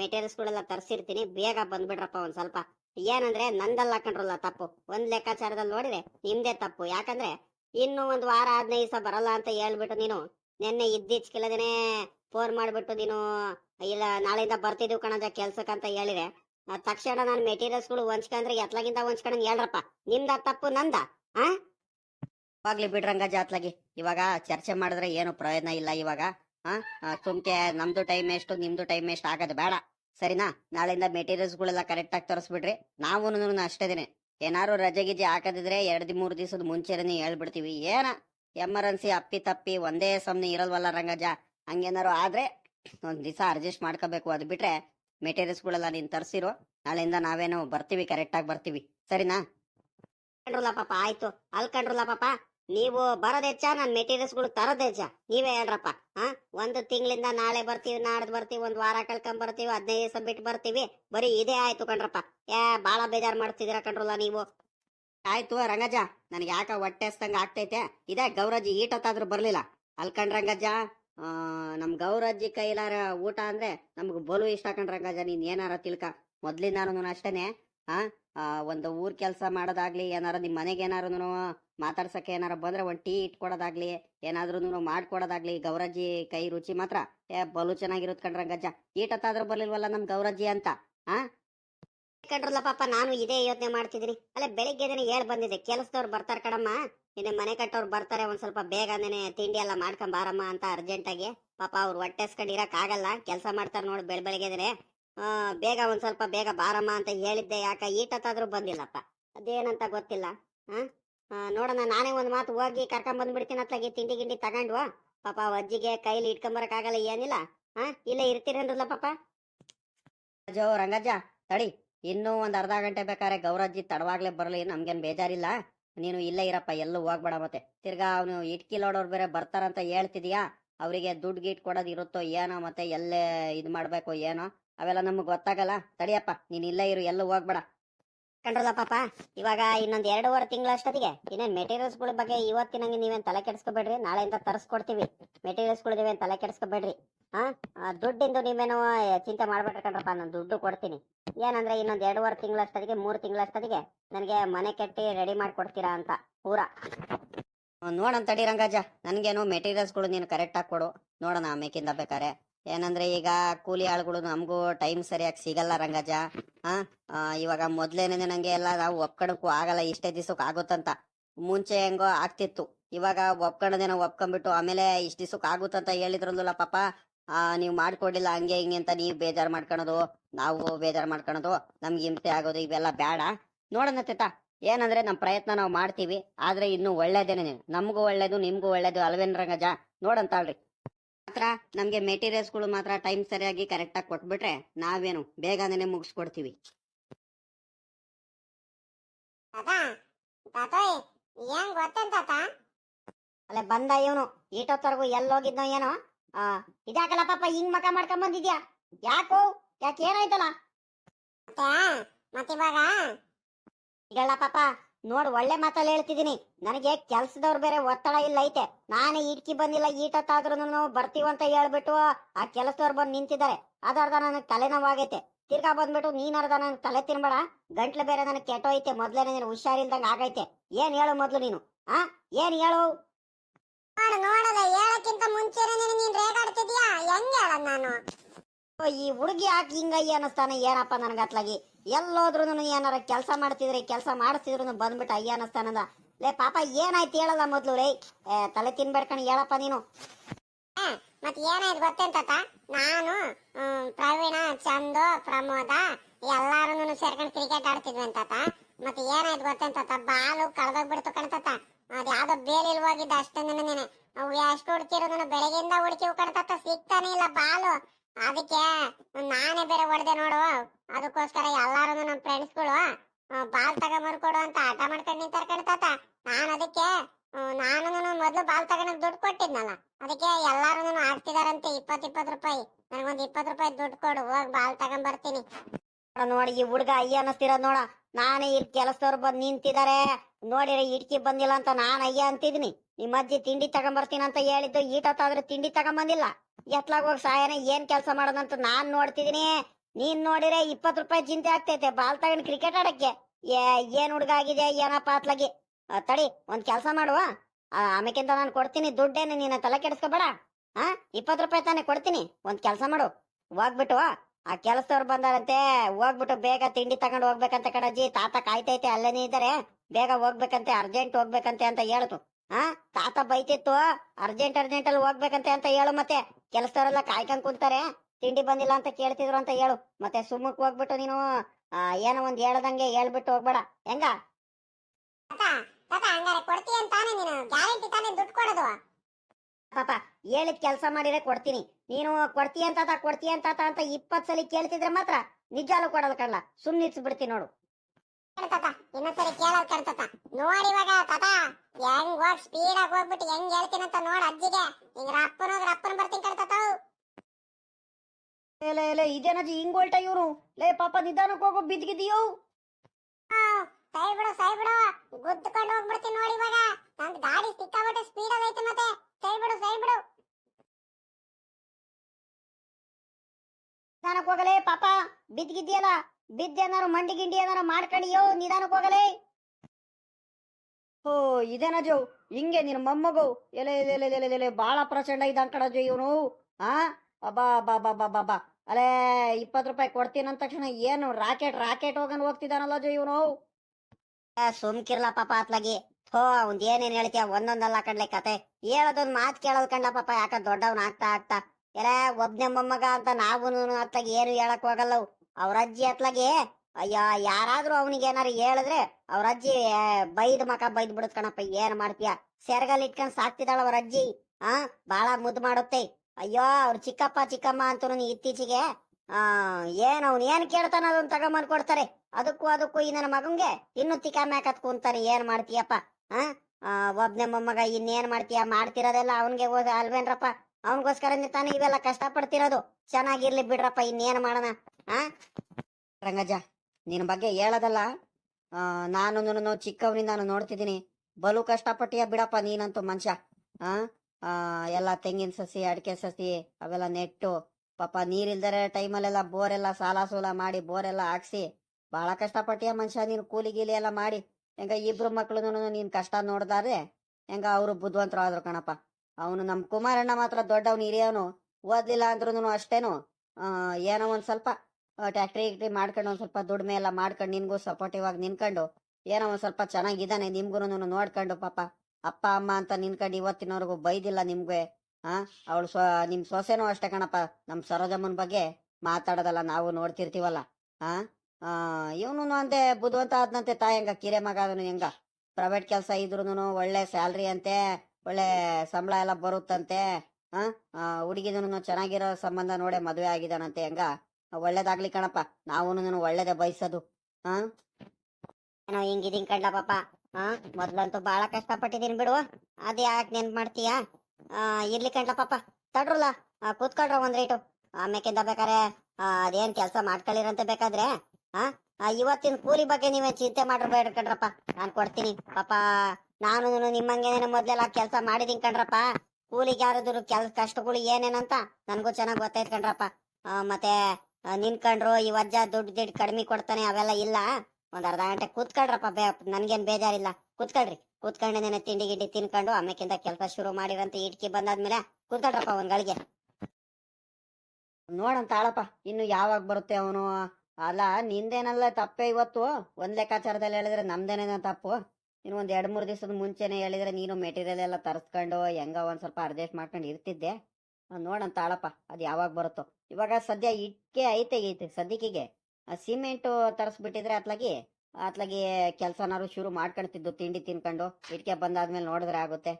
ಮೆಟೀರಿಯಲ್ಸ್ ಗಳೆಲ್ಲ ತರಿಸಿರ್ತೀನಿ. ಬೇಗ ಬಂದ್ಬಿಡ್ರಪ್ಪ ಒಂದ್ ಸ್ವಲ್ಪ. ಏನಂದ್ರೆ ನಂದಲ್ಲ ಹಾಕೊಂಡ್ರಲ್ಲ ತಪ್ಪು. ಒಂದ್ ಲೆಕ್ಕಾಚಾರದಲ್ಲಿ ನೋಡಿದ್ರೆ ನಿಮ್ದೇ ತಪ್ಪು. ಯಾಕಂದ್ರೆ ಇನ್ನು ಒಂದ್ ವಾರ ಹದಿನೈದು ದಿವಸ ಬರಲ್ಲ ಅಂತ ಹೇಳ್ಬಿಟ್ಟು ನೀನು ನಿನ್ನೆ ಇದ್ದೀಚ್ಕಿಲ್ಲದೇನೆ ಫೋನ್ ಮಾಡ್ಬಿಟ್ಟು ನೀನು, ಇಲ್ಲ, ನಾಳೆಯಿಂದ ಬರ್ತಿದ್ದೀವಿ ಕಣಜ ಕೆಲ್ಸಕ್ಕಂತ ಹೇಳಿದೆ. ತಕ್ಷಣ ನಾನು ಮೆಟೀರಿಯಲ್ಸ್ಗಳು ಹೊಂಚ್ಕಂದ್ರೆ ಎತ್ಲಾಗಿಂದ ಹೊಂಚ್ಕೊಂಡ್ ಹೇಳ್ರಪ್ಪ. ನಿಮ್ದ ತಪ್ಪು ನಂದ, ಆ? ಬಿಡ್ರಂಗ ಜಾತ್ಲಾಗಿ. ಇವಾಗ ಚರ್ಚೆ ಮಾಡಿದ್ರೆ ಏನು ಪ್ರಯೋಜನ ಇಲ್ಲ ಇವಾಗ, ಆ? ಸುಮ್ಕೆ ನಮ್ದು ಟೈಮ್ ಎಷ್ಟು, ನಿಮ್ದು ಟೈಮ್ ಎಷ್ಟು ಆಗದ್ ಬೇಡ. ಸರಿನಾ? ನಾಳೆಯಿಂದ ಮೆಟೀರಿಯಲ್ಸ್ ಗಳೆಲ್ಲ ಕರೆಕ್ಟ್ ಆಗಿ ತರಿಸ್ಬಿಡ್ರಿ. ನಾವು ಅಷ್ಟೇದಿನಿ ಏನಾರು ರಜೆ ಗಿಜೆ ಹಾಕದಿದ್ರೆ ಎರಡ್ ಮೂರ್ ದಿವಸದ ಮುಂಚೆನೆ ಹೇಳ್ಬಿಡ್ತೀವಿ. ಏನ? ಎಮರ್ಜೆನ್ಸಿ ಅಪ್ಪಿ ತಪ್ಪಿ, ಒಂದೇ ಸಮನೆ ಇರಲ್ವಲ್ಲ ರಂಗಜ ಹಂಗೇನಾರು ಆದ್ರೆ ಒಂದ್ ದಿವಸ ಅಡ್ಜಸ್ಟ್ ಮಾಡ್ಕೋಬೇಕು. ಅದು ಬಿಟ್ರೆ ಮೆಟೀರಿಯಲ್ಸ್ ಗಳೆಲ್ಲ ನೀನ್ ತರ್ಸಿರು, ನಾಳೆಯಿಂದ ನಾವೇನೋ ಬರ್ತೀವಿ ಕರೆಕ್ಟ್ ಆಗಿ ಬರ್ತೀವಿ. ಸರಿನಾ? ಕಂಡ್ರಲ್ಲ ಪಾಪ, ಆಯ್ತು. ಅಲ್ ಕಂಡ್ರಲ್ಲ ಪಾಪ, ನೀವು ಬರೋದ್ ಹೆಚ್ಚ, ನನ್ ಮೆಟೀರಿಯಲ್ಸ್ಗಳು ತರೋದ್ ಹೆಚ್ಚ. ನೀವೇ ಹೇಳ್ರಪ್ಪ ಹಾ ಒಂದು ತಿಂಗಳಿಂದ ನಾಳೆ ಬರ್ತೀವಿ, ನಾಡ್ದು ಬರ್ತೀವಿ, ಒಂದ್ ವಾರ ಕಳ್ಕೊಂಡ್ ಬರ್ತೀವಿ, ಹದಿನೈದು ದಿವಸ ಬಿಟ್ಟು ಬರ್ತೀವಿ, ಬರೀ ಇದೇ ಆಯ್ತು ಕಣ್ರಪ್ಪ ಏ, ಬಾಳ ಬೇಜಾರ್ ಮಾಡ್ತಿದ್ದೀರಾ ಕಣ್ರಲ್ಲ ನೀವು? ಆಯ್ತು, ರಂಗಜ್ಜ, ನನಗೆ ಯಾಕ ಹೊಟ್ಟೆ ಹಸ್ದಂಗ ಆಗ್ತೈತೆ. ಇದೇ ಗೌರಜ್ಜಿ, ಈಟತ್ತಾದ್ರೂ ಬರ್ಲಿಲ್ಲ. ಅಲ್ಕಂಡ್ ರಂಗಜ್ಜ? ಆ, ನಮ್ ಗೌರಜ್ಜಿ ಕೈಲಾರ ಊಟ ಅಂದ್ರೆ ನಮ್ಗೆ ಬಲು ಇಷ್ಟ ಕಂಡ್ ರಂಗಜಾ ನೀನ್ ಏನಾರ ತಿಳ್ಕ. ಮೊದ್ಲಿಂದಾನು ಅಷ್ಟೇನೆ ಆ ಒಂದು ಊರ್ ಕೆಲಸ ಮಾಡೋದಾಗ್ಲಿ ಏನಾರ ನಿಮ್ ಮನೆಗೆ ಏನಾರು ಮಾತಾಡ್ಸಕ್ಕೆ ಏನಾರ ಬಂದ್ರೆ ಒಂದ್ ಟೀ ಇಟ್ಕೊಡೋದಾಗ್ಲಿ ಏನಾದ್ರೂ ಮಾಡ್ಕೊಡೋದಾಗ್ಲಿ ಗೌರಜ್ಜಿ ಕೈ ರುಚಿ ಮಾತ್ರ ಏ ಬಲು ಚೆನ್ನಾಗಿರುತ್ ಕಣ್ರಂಗಜ್ಜ ಈಟತ್ತಾದ್ರೂ ಬರ್ಲಿಲ್ವಲ್ಲ ನಮ್ ಗೌರಜ್ಜಿ ಅಂತ ಆ? ಕಂಡ್ರಲ್ಲ ಪಾಪ ನಾನು ಇದೇ ಯೋಚನೆ ಮಾಡ್ತಿದ್ದೀನಿ. ಅಲ್ಲ ಬೆಳಿಗ್ಗೆ ಹೇಳ್ ಬಂದಿದೆ ಕೆಲಸದವ್ರು ಬರ್ತಾರ ಕಣಮ್ಮ. ಇನ್ನು ಮನೆ ಕಟ್ಟೋರು ಬರ್ತಾರೆ ಒಂದ್ ಸ್ವಲ್ಪ ಬೇಗನೆ ತಿಂಡಿ ಎಲ್ಲ ಮಾಡ್ಕೊಂಡ್ ಬಾರಮ್ಮ ಅಂತ ಅರ್ಜೆಂಟ್ ಆಗಿ. ಪಾಪ ಅವ್ರು ಹೊಟ್ಟೆ ಇರಕ್ ಆಗಲ್ಲ ಕೆಲಸ ಮಾಡ್ತಾರೆ ನೋಡಿ ಬೆಳ ಬೆಳಗ್ಗೆದ್ರೆ ಆ ಬೇಗ ಒಂದ್ ಸ್ವಲ್ಪ ಬೇಗ ಬಾರಮ್ಮ ಅಂತ ಹೇಳಿದ್ದೆ ಯಾಕ ಈಟತ್ತಾದ್ರೂ ಬಂದಿಲ್ಲಪ್ಪ. ಅದೇನಂತ ಗೊತ್ತಿಲ್ಲ ಆ? ಆ, ನೋಡೋಣ ನಾನೇ ಒಂದ್ ಮಾತು ಹೋಗಿ ಕರ್ಕೊಂಡ್ ಬಂದ್ಬಿಡ್ತೀನಿ ಅತ್ಲಾಗಿ ತಿಂಡಿ ಗಿಂಡಿ ತಗೊಂಡು. ಪಾಪ ಆ ಅಜ್ಜಿಗೆ ಕೈಲಿ ಇಟ್ಕೊಂಬರಕ್ ಆಗಲ್ಲ ಏನಿಲ್ಲ. ಹಾ ಇಲ್ಲೇ ಇರ್ತೀರನ್ರಲ್ಲ ಪಾಪ. ಜೋ ರಂಗಜ್ಜ ತಡಿ. ಇನ್ನೂ ಒಂದ್ ಅರ್ಧ ಗಂಟೆ ಬೇಕಾದ್ರೆ ಗೌರಜ್ಜಿ ತಡವಾಗ್ಲೇ ಬರಲಿ ನಮ್ಗೇನ್ ಬೇಜಾರಿಲ್ಲ. ನೀನು ಇಲ್ಲೇ ಇರಪ್ಪ, ಎಲ್ಲೂ ಹೋಗ್ಬೇಡ ಮತ್ತೆ. ತಿರ್ಗಾ ಅವನು ಇಟ್ಕಿ ಲೋಡೋರ್ ಬೇರೆ ಬರ್ತಾರಂತ ಹೇಳ್ತಿದ್ಯಾ? ಅವರಿಗೆ ದುಡ್ಡು ಗೀಟ್ ಕೊಡೋದು ಇರುತ್ತೋ ಏನೋ ಮತ್ತೆ ಎಲ್ಲೇ ಇದ್ ಮಾಡ್ಬೇಕು ಏನೋ? ಅವೆಲ್ಲ ನಮ್ಗೆ ಗೊತ್ತಾಗಲ್ಲ. ತಡಿಯಪ್ಪ, ನೀನ್ ಇಲ್ಲೇ ಇರು, ಎಲ್ಲೂ ಹೋಗ್ಬೇಡ. ಕಂಡ್ರಲ್ಲ ಪಾಪ, ಇವಾಗ ಇನ್ನೊಂದ್ ಎರಡೂವರೆ ತಿಂಗಳಷ್ಟೊತ್ತಿಗೆ ಇನ್ನೇನ್ ಮೆಟೀರಿಯಲ್ಸ್ಗಳ ಬಗ್ಗೆ ಇವತ್ತಿನಂಗೆ ನೀವೇನ್ ತಲೆ ಕೆಡಿಸ್ಕೋಬೇಡ್ರಿ? ನಾಳೆಯಿಂದ ತರಿಸ್ಕೊಡ್ತೀವಿ. ಮೆಟೀರಿಯಲ್ಸ್ಗಳು ನೀವೇನ್ ತಲೆ ಕೆಡಿಸ್ಕೋಬೇಡ್ರಿ? ದುಡ್ಡಿಂದು ನೀವೇನೋ ಚಿಂತೆ ಮಾಡ್ಬೇಡ್ರಿ ಕಣ್ರಪ್ಪ, ನಾನು ದುಡ್ಡು ಕೊಡ್ತೀನಿ. ಏನಂದ್ರೆ ಇನ್ನೊಂದು ಎರಡೂವರೆ ತಿಂಗಳಷ್ಟೊತ್ತಿಗೆ, ಮೂರು ತಿಂಗಳಷ್ಟೊತ್ತಿಗೆ ನನಗೆ ಮನೆ ಕಟ್ಟಿ ರೆಡಿ ಮಾಡ್ಕೊಡ್ತೀರಾ ಅಂತ, ಪೂರ. ನೋಡೋಣ ತಡಿ ರಂಗಜ್ಜ, ನನ್ಗೇನು ಮೆಟೀರಿಯಲ್ಸ್ಗಳು ನೀನು ಕರೆಕ್ಟ್ ಆಗಿ ಕೊಡು. ನೋಡೋಣ ಆಮೇಕಿಂದ ಬೇಕಾರೆ ಏನಂದ್ರೆ ಈಗ ಕೂಲಿ ಆಳುಗಳು ನಮಗೂ ಟೈಮ್ ಸರಿಯಾಗಿ ಸಿಗಲ್ಲ ರಂಗಜ್ಜ. ಹಾ ಇವಾಗ ಮೊದ್ಲೇನೆ ನಂಗೆ ಎಲ್ಲ ನಾವು ಒಪ್ಕೊಳಕ್ಕೂ ಆಗಲ್ಲ, ಇಷ್ಟೇ ದಿವ್ಸಕ್ಕೆ ಆಗುತ್ತಂತ. ಮುಂಚೆ ಹೆಂಗೋ ಆಗ್ತಿತ್ತು. ಇವಾಗ ಒಪ್ಕೊಂಡದೇನೋ ಒಪ್ಕೊಂಡ್ಬಿಟ್ಟು ಆಮೇಲೆ ಇಷ್ಟು ದಿವ್ಸಕ್ಕೆ ಆಗುತ್ತಂತ ಹೇಳಿದ್ರಲ್ಲ ಪಾಪ ಆ ನೀವು ಮಾಡ್ಕೊಡಿಲ್ಲ ಹಂಗೆ ಹಿಂಗೆ ಅಂತ ನೀವು ಬೇಜಾರ್ ಮಾಡ್ಕೊಳೋದು ನಾವು ಬೇಜಾರ್ ಮಾಡ್ಕೊಳೋದು ನಮ್ಗೆ ಹಿಂಸೆ ಆಗೋದು ಇವೆಲ್ಲ ಬೇಡ ನೋಡೋಣ ತೇತ ಏನಂದ್ರೆ ನಮ್ಮ ಪ್ರಯತ್ನ ನಾವು ಮಾಡ್ತೀವಿ ಆದ್ರೆ ಇನ್ನು ಒಳ್ಳೇದೇನೆ ನಮಗೂ ಒಳ್ಳೇದು ನಿಮ್ಗೂ ಒಳ್ಳೇದು ಅಲ್ವೇನ್ ರಂಗಜ ನೋಡಂತಾಳ್ರಿ. ಮಾತ್ರ ನಮ್ಗೆ ಮೆಟೀರಿಯಲ್ಸ್ಗಳು ಮಾತ್ರ ಟೈಮ್ ಸರಿಯಾಗಿ ಕರೆಕ್ಟಾಗಿ ಕೊಟ್ಬಿಟ್ರೆ ನಾವೇನು ಬೇಗನೆ ಮುಗಿಸ್ಕೊಡ್ತೀವಿ. ಅಲ್ಲೇ ಬಂದ ಇವನು ಈಟೊತ್ತವರೆಗೂ ಎಲ್ಲೋಗಿದ್ನೋ ಏನೋ? ಆ ಇದ್ಯಾಕಲ್ಲ ಪಾಪ ಹಿಂಗ್ ಮಕ ಮಾಡ್ಕೊಂಡ್ ಬಂದಿದ್ಯಾ? ಯಾಕೋ? ಯಾಕೆ ಏನಾಯ್ತಲ್ಲ? ಮತ್ತೆ ಮತ್ತಿವಾಗ ಈಗಲ್ಲ ಪಾಪ ನೋಡ್ ಒಳ್ಳೆ ಮಾತಲ್ಲಿ ಹೇಳ್ತಿದೀನಿ ನನಗೆ ಕೆಲ್ಸದವ್ರು ಬೇರೆ ಒತ್ತಡ ಇಲ್ಲ ಐತೆ. ನಾನೇ ಇಟ್ಕಿ ಬಂದಿಲ್ಲ ಈಟತ್ತಾದ್ರೂ ಬರ್ತೀವಂತ ಹೇಳ್ಬಿಟ್ಟು ಆ ಕೆಲಸದವ್ರು ಬಂದು ನಿಂತಿದ್ದಾರೆ. ಅದರ್ಧ ನನಗೆ ತಲೆನೋವಾಗೈತೆ ತಿರ್ಗಾ ಬಂದ್ಬಿಟ್ಟು ನೀನ್ ಅರ್ಧ ನನ್ ತಲೆ ತಿನ್ಬೇಡ. ಗಂಟ್ಲು ಬೇರೆ ನನಗೆ ಕೆಟ್ಟೋಯ್ತೆ. ಮೊದ್ಲೇ ನೀನು ಹುಷಾರಿಲ್ದಂಗ ಆಗೈತೆ. ಏನ್ ಹೇಳು ಮೊದ್ಲು ನೀನು? ಆ? ಏನ್ ಹೇಳು? ನೋಡು ನೋಡಲ್ಲ ಹೇಳಕ್ಕಿಂತ ಮುಂಚೆನೆ ನೀನು ನೀನ್ ರೇಗಾಡ್ತಿದ್ಯಾ? ಹೆಂಗ್ ಹೇಳದ್ ನಾನು? ಓ, ಈ ಹುಡುಗಿ ಯಾಕೆ ಹಿಂಗಯ್ಯ ಅನ್ನಿಸ್ತಾನೆ? ಏನಪ್ಪ ನನಗೆ ಅತ್ಲಾಗಿ ಎಲ್ಲೋದ್ರು ಏನಾರ ಕೆಲಸ ಮಾಡ್ತಿದ್ರೆ ಕೆಲಸ ಮಾಡಿಸ್ತಿದ್ರು ಬಂದ್ಬಿಟ್ಟು ಅಯ್ಯ ಅನ್ನಿಸ್ತಾನದ ಲೇ ಪಾಪ ಏನಾಯ್ತು ಹೇಳಲ್ಲ ಮೊದ್ಲು ರೇ ಏ, ತಲೆ ತಿನ್ಬೇಡ್ಕಣಿ ಹೇಳಪ್ಪ ನೀನು. ಮತ್ತೆ ಏನಾಯ್ತು ಗೊತ್ತೇನ್ ತಾತ? ನಾನು ಪ್ರವೀಣ ಚಂದು ಪ್ರಮೋದ ಎಲ್ಲಾರು ಸೇರ್ಕೊಂಡು ಕ್ರಿಕೆಟ್ ಆಡ್ತಿದ್ವಿ ತಾತ ಮತ್ತೆ ಏನಾಯ್ತು ಗೊತ್ತಂತ ಬಾಲು ಬಾಲು ಕಳ್ದೋಗ್ಬಿಡ್ತು ಕಣ್ತತ. ಅದ್ ಯಾವ್ದೋ ಬೇಲಿಲ್ ಹೋಗಿದ್ದ ಅಷ್ಟೊಂದು ನೆನೆ. ಅವು ಎಷ್ಟು ಹುಡ್ಕಿರೋದು ಬೆಳಗಿಂದ ಹುಡುಕಿ ಕಣ್ತತ. ಸಿಗ್ತಾನೆ ಇಲ್ಲ ಬಾಲು. ಅದಕ್ಕೆ ನಾನೇ ಬೇರೆ ಹೊಡೆದೆ ನೋಡು. ಅದಕ್ಕೋಸ್ಕರ ಎಲ್ಲಾರು ನಮ್ಮ ಫ್ರೆಂಡ್ಸ್ಗಳು ಬಾಲ್ ತಗೊಂಬರ್ ಕೊಡು ಅಂತ ಆಟ ಮಾಡ್ಕೊಂಡು ನಿಂತಾರ ಕಣ್ತತ. ನಾನು ಅದಕ್ಕೆ ನಾನು ಮೊದ್ಲು ಬಾಲ್ ತಗೊಂಡ್ ದುಡ್ಡು ಕೊಟ್ಟಿದ್ನಲ್ಲ. ಅದಕ್ಕೆ ಎಲ್ಲಾರು ಆಡ್ತಿದಾರಂತೆ ಇಪ್ಪತ್ ಇಪ್ಪತ್ ರೂಪಾಯಿ. ನನಗೊಂದ್ ಇಪ್ಪತ್ ರೂಪಾಯಿ ದುಡ್ಡು ಕೊಡು ಹೋಗಿ ಬಾಲ್ ತಗೊಂಡ್ ಬರ್ತೀನಿ ನೋಡ, ಈ ಹುಡುಗ ಅಯ್ಯ ಅನ್ನಿಸ್ತೀರ ನೋಡ. ನಾನೇ ಇಲ್ಲಿ ಕೆಲಸದವ್ರು ಬಂದು ನಿಂತಿದ್ದಾರೆ ನೋಡಿರಿ ಇಟ್ಕಿ ಬಂದಿಲ್ಲ ಅಂತ ನಾನ್ ಅಯ್ಯ ಅಂತಿದ್ನಿ. ನಿಮ್ಮ ಅಜ್ಜಿ ತಿಂಡಿ ತಗೊಂಬರ್ತೀನಿ ಅಂತ ಹೇಳಿದ್ದು ಈಟೊತ್ತಾದ್ರೆ ತಿಂಡಿ ತಗೊಂಬಂದಿಲ್ಲ. ಎತ್ಲಾಗ ಹೋಗಿ ಸಾಯನ ಏನ್ ಕೆಲಸ ಮಾಡೋದಂತ ನಾನ್ ನೋಡ್ತಿದೀನಿ. ನೀನ್ ನೋಡಿರೆ ಇಪ್ಪತ್ ರೂಪಾಯಿ ಚಿಂತೆ ಆಗ್ತೈತೆ ಬಾಲ್ ತಗೊಂಡ್ ಕ್ರಿಕೆಟ್ ಆಡಕ್ಕೆ. ಏ ಏನ್ ಹುಡುಗ ಆಗಿದೆ ಏನಪ್ಪ ಅತ್ಲಾಗಿ? ತಡಿ ಒಂದ್ ಕೆಲಸ ಮಾಡುವ ಆಮೇಕಿಂತ ನಾನು ಕೊಡ್ತೀನಿ ದುಡ್ಡೇನೆ ನೀನ ತಲೆ ಕೆಡಿಸ್ಕೋಬೇಡ. ಹಾ ಇಪ್ಪತ್ ರೂಪಾಯಿ ತಾನೇ ಕೊಡ್ತೀನಿ. ಒಂದ್ ಕೆಲಸ ಮಾಡು. ಹೋಗ್ಬಿಟ್ಟು ಆ ಕೆಲಸದವ್ರು ಬಂದಾರಂತೆ, ಹೋಗ್ಬಿಟ್ಟು ಬೇಗ ತಿಂಡಿ ತಗೊಂಡು ಹೋಗ್ಬೇಕಂತ ಕಣಜ್ಜಿ. ತಾತ ಕಾಯ್ತೈತೆ, ಅಲ್ಲೇನೇ ಇದ್ದಾರೆ. ಬೇಗ ಹೋಗ್ಬೇಕಂತೆ, ಅರ್ಜೆಂಟ್ ಹೋಗ್ಬೇಕಂತೆ ಅಂತ ಹೇಳ್ತು ಹಾ, ತಾತ ಬೈತಿತ್ತು, ಅರ್ಜೆಂಟ್ ಅರ್ಜೆಂಟ್ ಅಲ್ಲಿ ಹೋಗ್ಬೇಕಂತೆ ಅಂತ ಹೇಳು ಮತ್ತೆ. ಕೆಲಸದವರೆಲ್ಲ ಕಾಯ್ಕೊಂಡ್ ಕುಂತಾರೆ. ತಿಂಡಿ ಬಂದಿಲ್ಲ ಅಂತ ಕೇಳ್ತಿದ್ರು ಅಂತ ಹೇಳು. ಮತ್ತೆ ಸುಮ್ಮಕ್ ಹೋಗ್ಬಿಟ್ಟು ನೀನು ಏನೋ ಒಂದ್ ಹೇಳ್ದಂಗೆ ಹೇಳ್ಬಿಟ್ಟು ಹೋಗ್ಬೇಡ. ಹೆಂಗ? ಕೊಡ್ತೀಯ ಅಂತಾನೆ ನೀನು. ಗ್ಯಾರಂಟಿ ತಾನೇ ದುಡ್ಡು ಕೊಡೋದು. ಪಾಪ ಹೇಳಿದ ಕೆಲಸ ಮಾಡಿದ್ರೆ ಕೊಡ್ತೀನಿ. ನೀನು ಕೊಡ್ತೀಯ ಅಂತ ತಾತ, ಕೊಡ್ತೀಯ ಅಂತ ತಾತ ಅಂತ ಇಪ್ಪತ್ ಸಲ ಕೇಳ್ತಿದ್ರೆ ಮಾತ್ರ ನಿಜಾಲು ಕೊಡಲ್ಲ ಕಡ್ಲ ಸುಮ್ನಿಸ್ ಬಿಡ್ತೀನಿ ನೋಡು. ತಾತ ಇನ್ನೊಂದ್ಸರಿ ಕೇಳೋದ್ ಕಣ್ತಾತ ನೋಡಿ ಇವಾಗ ತಾತ ಹೆಂಗ್ ಹೋಗ್ ಸ್ಪೀಡ್ ಆಗಿ ಹೋಗ್ಬಿಟ್ಟು ಹೆಂಗ್ ಹೇಳ್ತೀನಂತ ನೋಡ್ ಅಜ್ಜಿಗೆ. ಹಿಂಗ್ ರಪ್ಪನ ಹೋಗಿ ರಪ್ಪನ ಬರ್ತೀನಿ ಕಣ್ತಾತ ಲೇ ಲೇ ಇದೇನಜ್ಜಿ ಹಿಂಗ್ ಹೊಲ್ಟ ಇವ್ರು ಲೇ ಪಾಪ ನಿಧಾನಕ್ಕೆ ಹೋಗೋ ಬಿದ್ದಿದೀಯೋ ಸೈ ಬಿಡು ಸೈ ಬಿಡು. ಗುದ್ದುಕೊಂಡು ಹೋಗ್ಬಿಡ್ತೀನಿ ನೋಡಿ ಇವಾಗ. ನಂದು ಗಾಡಿ ಸಿಕ್ಕಾಬಿಟ್ಟು ಸ್ಪೀಡ್ ಆಗೈತೆ ಮತ್ತೆ. ಸೈ ಬಿಡು ಸೈ ಬಿಡು ನಿಧಾನಕ್ಕೆ ಹೋಗಲೇ ಪಾಪ. ಬಿದ್ದಿಗಿದ್ಯಲ್ಲ ಬಿದ್ದೇನಾರು ಮಂಡಿ ಗಿಂಡಿ ಏನಾರು ಮಾಡ್ಕೊಂಡಿಯೋ ನಿಧಾನಕ್ಕೆ ಹೋಗಲೇ. ಓ ಜೋ, ಹಿಂಗೆ ನಿನ್ ಮೊಮ್ಮಗು, ಎಲೆ ಎಲೆ ಎಲೆ ಎಲೆ ಬಾಳ ಪ್ರಚಂಡ ಇದ್ದಾನ ಜೋ ಇವನು. ಆ? ಅಬ್ಬಾ ಬಾ ಬಾ ಬಾ ಅಲೇ ಇಪ್ಪತ್ ರೂಪಾಯಿ ಕೊಡ್ತೀನಿ ಅಂದ ತಕ್ಷಣ ಏನು ರಾಕೆಟ್ ರಾಕೆಟ್ ಹೋಗನ್ ಹೋಗ್ತಿದ್ದಾನಲ್ಲ ಜೋ ಇವನು. ಸುಮ್ಕಿರ್ಲ ಪಾಪ ಅತ್ಲಾಗಿ ಹೋ ಅವ್ನ್ ಏನೇನ್ ಹೇಳ್ತೀಯ? ಒಂದೊಂದಲ್ಲ ಕಡ್ಲೆ ಕತೆ. ಹೇಳೋದೊಂದ್ ಮಾತ್ ಕೇಳೋದ್ ಕಂಡ ಪಾಪ ಯಾಕ ದೊಡ್ಡವನ್ ಆಗ್ತಾ ಆಗ್ತಾ. ಎಲ್ಲ ಒಬ್ನೆ ಮೊಮ್ಮಗ ಅಂತ ನಾವು ಅತ್ಲಾಗ ಏನು ಹೇಳಕ್ ಹೋಗಲ್ಲವು ಅವ್ರ ಅಜ್ಜಿ ಅತ್ಲಾಗೆ, ಅಯ್ಯ, ಯಾರಾದ್ರೂ ಅವನಿಗೆ ಏನಾರು ಹೇಳಿದ್ರೆ ಅವ್ರ ಅಜ್ಜಿ ಬೈದ್ ಮಕ ಬೈದ್ ಬಿಡುತ್ ಕಣಪ್ಪ, ಏನ್ ಮಾಡ್ತೀಯ? ಸೆರಗಲ್ ಇಟ್ಕೊಂಡ್ ಸಾಕ್ತಿದಾಳ ಅವ್ರ ಅಜ್ಜಿ, ಆ? ಬಾಳ ಮುದ್ದು ಮಾಡುತ್ತೆ. ಅಯ್ಯೋ, ಅವ್ರ ಚಿಕ್ಕಪ್ಪ, ಚಿಕ್ಕಮ್ಮ ಅಂತ ಇತ್ತೀಚೆಗೆ, ಆ, ಏನ್ ಅವ್ನ್ ಏನ್ ಕೇಳ್ತಾನ ಅದನ್ನ ತಗೊಂಬಂದ್ ಕೊಡ್ತಾರೆ. ಅದಕ್ಕೂ ಅದಕ್ಕೂ ಈ ನನ್ನ ಮಗಂಗೆ ಇನ್ನು ತಿಕ್ಕ ಮ್ಯಾಕತ್ ಕುಂತಾನೆ. ಏನ್ ಮಾಡ್ತೀಯಪ್ಪ? ಒಬ್ನೇ ಮೊಮ್ಮಗ ಇನ್ನೇನ್ ಮಾಡ್ತೀಯ? ಮಾಡ್ತಿರೋದೆಲ್ಲ ಅವನ್ಗೆ ಅಲ್ವೇನ್ರಪ್ಪ? ಅವನಿಗೋಸ್ಕರ ತಾನೇ ಇವೆಲ್ಲ ಕಷ್ಟ ಪಡ್ತಿರೋದು ಚೆನ್ನಾಗಿರ್ಲಿ ಬಿಡ್ರಪ್ಪ ಇನ್ನೇನ್ ಮಾಡೋಣ? ಆ? ರಂಗಜ್ಜ ನಿನ್ ಬಗ್ಗೆ ಹೇಳೋದಲ್ಲ. ನಾನು ಚಿಕ್ಕವನಿಂದ ನಾನು ನೋಡ್ತಿದ್ದೀನಿ. ಬಲು ಕಷ್ಟಪಟ್ಟಿಯ ಬಿಡಪ್ಪ ನೀನಂತೂ ಮನುಷ್ಯ. ಆ? ಆ, ಎಲ್ಲ ತೆಂಗಿನ ಸಸಿ ಅಡಿಕೆ ಸಸಿ ಅವೆಲ್ಲ ನೆಟ್ಟು. ಪಾಪ ನೀರಿಲ್ದರೆ ಟೈಮಲ್ಲೆಲ್ಲ ಬೋರೆಲ್ಲ ಸಾಲ ಸೂಲ ಮಾಡಿ ಬೋರೆಲ್ಲ ಹಾಕ್ಸಿ. ಬಹಳ ಕಷ್ಟಪಟ್ಟಿಯ ಮನುಷ್ಯ ನೀನು ಕೂಲಿ ಗೀಲಿ ಎಲ್ಲ ಮಾಡಿ. ಹೆಂಗ ಇಬ್ರು ಮಕ್ಳು ನೀನ್ ಕಷ್ಟ ನೋಡ್ದಾರೆ, ಹೆಂಗ ಅವರು ಬುದ್ಧಿವಂತರು ಆದ್ರು ಕಣಪ್ಪ. ಅವನು ನಮ್ ಕುಮಾರಣ್ಣ ಮಾತ್ರ ದೊಡ್ಡವನು, ಹಿರಿಯವನು, ಓದ್ಲಿಲ್ಲ ಅಂದ್ರೂ ಅಷ್ಟೇನು. ಏನೋ ಒಂದ್ ಸ್ವಲ್ಪ ಟ್ಯಾಕ್ಟ್ರಿ ಗಿಕ್ಟ್ರಿ ಮಾಡ್ಕೊಂಡು ಒಂದ್ ಸ್ವಲ್ಪ ದುಡ್ಮೆ ಎಲ್ಲ ಮಾಡ್ಕೊಂಡು ನಿನ್ಗೂ ಸಪೋರ್ಟಿವ್ ಆಗಿ ನಿನ್ಕೊಂಡು ಏನೋ ಒಂದ್ ಸ್ವಲ್ಪ ಚೆನ್ನಾಗಿದ್ದಾನೆ ನಿಮ್ಗೂ ನೋಡ್ಕೊಂಡು ಪಾಪ. ಅಪ್ಪ, ಅಮ್ಮ ಅಂತ ನಿನ್ಕೊಂಡು ಇವತ್ತಿನವರೆಗೂ ಬೈದಿಲ್ಲ ನಿಮ್ಗೆ, ಆ? ಅವಳು ಸೊ ನಿಮ್ ಸೊಸೆನೂ ಅಷ್ಟೇ ಕಣಪ್ಪ. ನಮ್ ಸರೋಜಮ್ಮನ್ ಬಗ್ಗೆ ಮಾತಾಡೋದಲ್ಲ, ನಾವು ನೋಡ್ತಿರ್ತೀವಲ್ಲ, ಆ? ಇವನು ಅಂತೆ ಬುದ್ಧವಂತ ಆದ್ನಂತೆ ಹೆಂಗ ಕಿರೆ ಮಗ ಅದನು ಹೆಂಗ. ಪ್ರೈವೇಟ್ ಕೆಲಸ ಇದ್ರು ಒಳ್ಳೆ ಸ್ಯಾಲ್ರಿ ಅಂತೆ ಒಳ್ಳೆ ಸಂಬಳ ಎಲ್ಲ ಬರುತ್ತಂತೆ ಆ ಹುಡುಗಿದನು ಚೆನ್ನಾಗಿರೋ ಸಂಬಂಧ ನೋಡೆ ಮದುವೆ ಆಗಿದಾನಂತೆ ಹೆಂಗ. ಒಳ್ಳೇದಾಗ್ಲಿ ಕಣಪ್ಪ ನಾವು ಒಳ್ಳೇದೇ ಬಯಸೋದು ಹಾ ಏನೋ ಹಿಂಗಿದೀನ್ ಪಾಪ ಹಾ ಮೊದ್ಲಂತೂ ಬಹಳ ಕಷ್ಟಪಟ್ಟಿದೀನಿ ಬಿಡು ಅದ್ ಯಾಕೆ ನೆನ್ ಮಾಡ್ತೀಯ? ಆ ಇರ್ಲಿ ಕಣ್ಲ ಪಾಪ ತಡ್ರಲ್ಲ ಆ, ಕೂತ್ಕೊಳ್ರ ಒಂದ್ ರೇಟು ಆಮೇಕಿಂದ ಬೇಕಾರೆ ಆ, ಅದೇನ್ ಕೆಲಸ ಮಾಡ್ಕೊಳ್ಳಿರಂತೆ ಬೇಕಾದ್ರೆ ಆ ಇವತ್ತಿನ ಕೂಲಿ ಬಗ್ಗೆ ನೀವೇ ಚಿಂತೆ ಮಾಡಿರ್ಬೇಡ ಕಣ್ರಪ್ಪ. ನಾನ್ ಕೊಡ್ತೀನಿ. ಪಾಪ ನಾನು ನಿಮ್ಮಂಗೇನೆ ಮೊದ್ಲೆಲ್ಲ ಕೆಲಸ ಮಾಡಿದೀನಿ ಕಣ್ರಪ್ಪ. ಕೂಲಿಗೆ ಯಾರಾದ್ರು ಕೆಲ್ಸ ಕಷ್ಟಗಳು ಏನೇನಂತ ನನಗೂ ಚೆನ್ನಾಗ್ ಗೊತ್ತಾಯ್ತು ಕಣ್ರಪ್ಪ. ಮತ್ತೆ ನಿನ್ ನಿನ್ಕಂಡ್ರು ಈ ವಜ್ಜ ದುಡ್ಡು ದುಡ್ಡು ಕಡಿಮೆ ಕೊಡ್ತಾನೆ ಅವೆಲ್ಲ ಇಲ್ಲ. ಒಂದ್ ಅರ್ಧ ಗಂಟೆ ಕೂತ್ಕೊಳ್ರಪ್ಪ ಬೇ, ನನ್ಗೇನ್ ಬೇಜಾರಿಲ್ಲ. ಕೂತ್ಕೊಳ್ರಿ. ಕೂತ್ಕೊಂಡೇನೆ ತಿಂಡಿ ಗಿಂಡಿ ತಿನ್ಕೊಂಡು ಆಮೇಕಿಂತ ಕೆಲಸ ಶುರು ಮಾಡಿರಂತ ಇಟ್ಕಿ ಬಂದಾದ್ಮೇಲೆ ಕೂತ್ಕೊಳ್ರಪ್ಪ ಒಂದ್ ಗಳಿಗೆ. ನೋಡಂತ ಆಳಪ್ಪ ಇನ್ನು ಯಾವಾಗ ಬರುತ್ತೆ ಅವನು? ಅಲ್ಲ, ನಿಂದೇನಲ್ಲ ತಪ್ಪೇ ಇವತ್ತು? ಒಂದ್ ಲೆಕ್ಕಾಚಾರದಲ್ಲಿ ಹೇಳಿದ್ರೆ ನಮ್ದೇನೇನ ತಪ್ಪು? ನೀನು ಒಂದ್ ಎರಡ್ ಮೂರ್ ದಿವಸದ ಮುಂಚೆನೆ ಹೇಳಿದ್ರೆ ನೀನು ಮೆಟೀರಿಯಲ್ ಎಲ್ಲ ತರ್ಸ್ಕೊಂಡು ಹೆಂಗ ಒಂದ್ ಸ್ವಲ್ಪ ಅಡ್ಜಸ್ಟ್ ಮಾಡ್ಕೊಂಡು ಇರ್ತಿದ್ದೆ. ನೋಡಂತ ತಾಳಪ್ಪ, ಅದ್ ಯಾವಾಗ ಬರುತ್ತೋ. ಇವಾಗ ಸದ್ಯ ಇಟ್ಕೆ ಐತೆ ಐತೆ ಸದ್ಯಕ್ಕಿಗೆ ಸಿಮೆಂಟ್ ತರಿಸ್ಬಿಟ್ಟಿದ್ರೆ ಅತ್ಲಾಗಿ ಅತ್ಲಾಗಿ ಕೆಲ್ಸನಾರು ಶುರು ಮಾಡ್ಕೊಳ್ತಿದ್ದು ತಿಂಡಿ ತಿನ್ಕೊಂಡು, ಇಟ್ಕೆ ಬಂದಾದ್ಮೇಲೆ ನೋಡಿದ್ರೆ ಆಗುತ್ತೆ.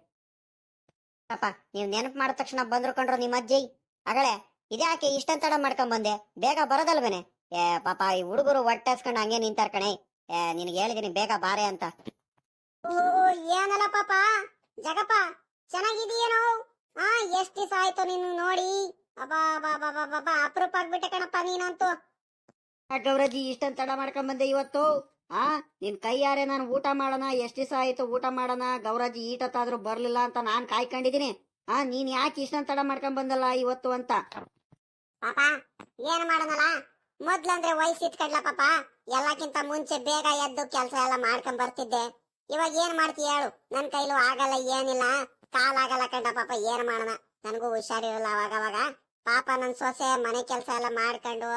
ಅಪ್ಪ, ನೀವ್ ನೆನಪು ಮಾಡಿದ ತಕ್ಷಣ ಬಂದ್ರು ಕಂಡ್ರು ನಿಮ್ಮ ಅಜ್ಜಿ ಅಗಳೇ, ಇದ್ಯಾಕೆ ಇಷ್ಟಂತಡ ಮಾಡ್ಕೊಂಡ್ ಬಂದೆ ಬೇಗ ಬರೋದಲ್ವೇನೆ? ಏ ಪಾಪ ಈ ಹುಡುಗರು ಹೊಟ್ಟೆಸ್ಕೊಂಡು ಹಂಗೆ ನಿಂತಾರ ಕಣೆ. ಏ ನಿನಗೆ ಹೇಳಿದೀನಿ ಬೇಗ ಬಾರೆ ಅಂತ. ಓ ಏನಲ್ಲ ಪಾಪ? ಜಗಪ್ಪ ಚೆನ್ನಾಗಿದೀಯೇನೋ ಆ ಎಷ್ಟ್ ದಿವಸ ಆಯ್ತು ನೀನು ನೋಡಿ. ಅಬ್ಬಾ ಬಾ ಬಾ ಬಾ ಬಾ ಬಾ ಅಪರೂಪ ಆಗ್ಬಿಟ್ಟೆ ಕಣಪ್ಪ ನೀನಂತೂ. ಗೌರಜಿ ಇಷ್ಟೊಂದ್ ತಡ ಮಾಡ್ಕೊಂಡ್ ಬಂದೆ ಇವತ್ತು. ಆ ನಿನ್ ಕೈಯಾರೆ ನಾನು ಊಟ ಮಾಡೋಣ ಎಷ್ಟ್ ದಿವಸ ಆಯ್ತು ಊಟ ಮಾಡೋಣ ಗೌರಜ್ಜಿ ಈಟತ್ತಾದ್ರೂ ಬರ್ಲಿಲ್ಲ ಅಂತ ನಾನ್ ಕಾಯ್ಕೊಂಡಿದೀನಿ. ಆ ನೀನ್ ಯಾಕೆ ಇಷ್ಟೊಂದ್ ತಡ ಮಾಡ್ಕೊಂಡ್ ಬಂದಲ್ಲ ಇವತ್ತು ಅಂತ? ಪಾಪ ಏನ್ ಮಾಡೋಣಲ್ಲ? ಮೊದ್ಲಂದ್ರೆ ವಯಸ್ಸು ಇಟ್ಕಡ್ಲ ಪಾಪ? ಎಲ್ಲಕ್ಕಿಂತ ಮುಂಚೆ ಬೇಗ ಎದ್ದು ಕೆಲಸ ಎಲ್ಲ ಮಾಡ್ಕೊಂಡ್ ಬರ್ತಿದ್ದೆ. ಇವಾಗ ಏನ್ ಮಾಡ್ತೀಯ ಹೇಳು? ನನ್ ಕೈಲೂ ಆಗಲ್ಲ, ಏನಿಲ್ಲ. ಕಾಲಾಗಲ್ಲ ಕಂಡ ಪಾಪ, ಏನ್ ಮಾಡೋಣ ನನಗೂ ಹುಷಾರಿರಲ್ಲ ಅವಾಗ ಅವಾಗ. ಪಾಪ ನನ್ ಸೊಸೆ ಮನೆ ಕೆಲಸ ಎಲ್ಲ ಮಾಡ್ಕೊಂಡು,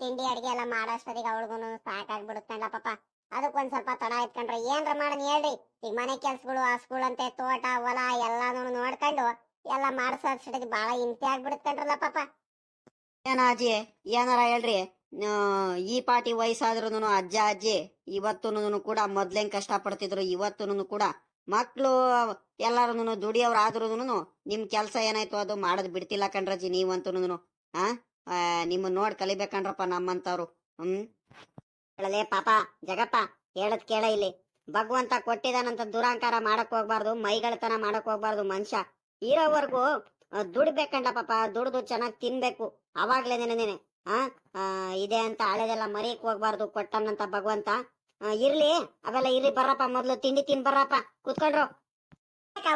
ತಿಂಡಿ ಅಡಿಗೆ ಎಲ್ಲ ಮಾಡೋಷ್ಟೊತ್ತಿಗೆ ಅವಳಿಗೂ ಸಾಕಾಗ್ಬಿಡುತ್ತಂಡ ಪಾಪ. ಅದಕ್ಕೊಂದ್ ಸ್ವಲ್ಪ ತಡ ಇಟ್ಕೊಂಡ್ರೆ ಏನ್ರ ಮಾಡೋಣ ಹೇಳ್ರಿ? ಈಗ ಮನೆ ಕೆಲ್ಸಗಳು, ಹಸುಗಳಂತೆ, ತೋಟ, ಹೊಲ ಎಲ್ಲಾನು ನೋಡ್ಕೊಂಡು ಎಲ್ಲ ಮಾಡ್ಸೋಷ್ಟೊತ್ತಿಗೆ ಬಹಳ ಹಿಂಸೆ ಆಗ್ಬಿಡುತ್ತಂಡ್ರಲ್ಲ ಪಾಪ. ಏನ ಅಜ್ಜಿ ಏನಾರ ಹೇಳ್ರಿ? ಈ ಪಾಟಿ ವಯಸ್ಸಾದ್ರೂ ಅಜ್ಜ ಅಜ್ಜಿ ಇವತ್ತು ಕೂಡ ಮೊದ್ಲೇನ್ ಕಷ್ಟ ಪಡ್ತಿದ್ರು ಇವತ್ತು ಕೂಡ ಮಕ್ಳು ಎಲ್ಲಾರು ಆದ್ರೂ ನಿಮ್ ಕೆಲ್ಸ ಏನಾಯ್ತು ಅದು ಮಾಡೋದ್ ಬಿಡ್ತಿಲ್ಲ ಕಣ್ರಜ್ಜಿ ನೀವಂತೂನು ಆ? ನಿಮ್ಮನ್ ನೋಡ್ ಕಲಿಬೇಕಣ್ರಪ್ಪ ನಮ್ಮಂತವ್ರು. ಹ್ಮ್? ಪಾಪ, ಜಗಪ್ಪ, ಹೇಳದ್ ಕೇಳ ಇಲ್ಲಿ. ಭಗವಂತ ಕೊಟ್ಟಿದಾನಂತ ದುರಾಂಕಾರ ಮಾಡಕ್ ಹೋಗ್ಬಾರ್ದು, ಮೈಗಳತನ ಮಾಡಕ್ ಹೋಗ್ಬಾರ್ದು ಮನುಷ್ಯ. ಇರೋವರೆಗೂ ದುಡ್ಬೇಕಂಡ ಪಾಪ ದುಡ್ದು ಚೆನ್ನಾಗ್ ತಿನ್ಬೇಕು ಅವಾಗ್ಲೇ ನೆನೆ ಆ ಆ, ಇದೆ ಅಂತ ಹಳೆದೆಲ್ಲ ಮರಿಯಕ್ ಹೋಗ್ಬಾರ್ದು ಕೊಟ್ಟನಂತ ಭಗವಂತ. ಇರ್ಲಿ ಅವೆಲ್ಲ ಇರ್ಲಿ ಬರ್ರಪ್ಪ ಮೊದ್ಲು ತಿಂಡಿ ತಿನ್ ಬರ್ರಪ್ಪ ಕುತ್ಕೊಂಡ್ರು.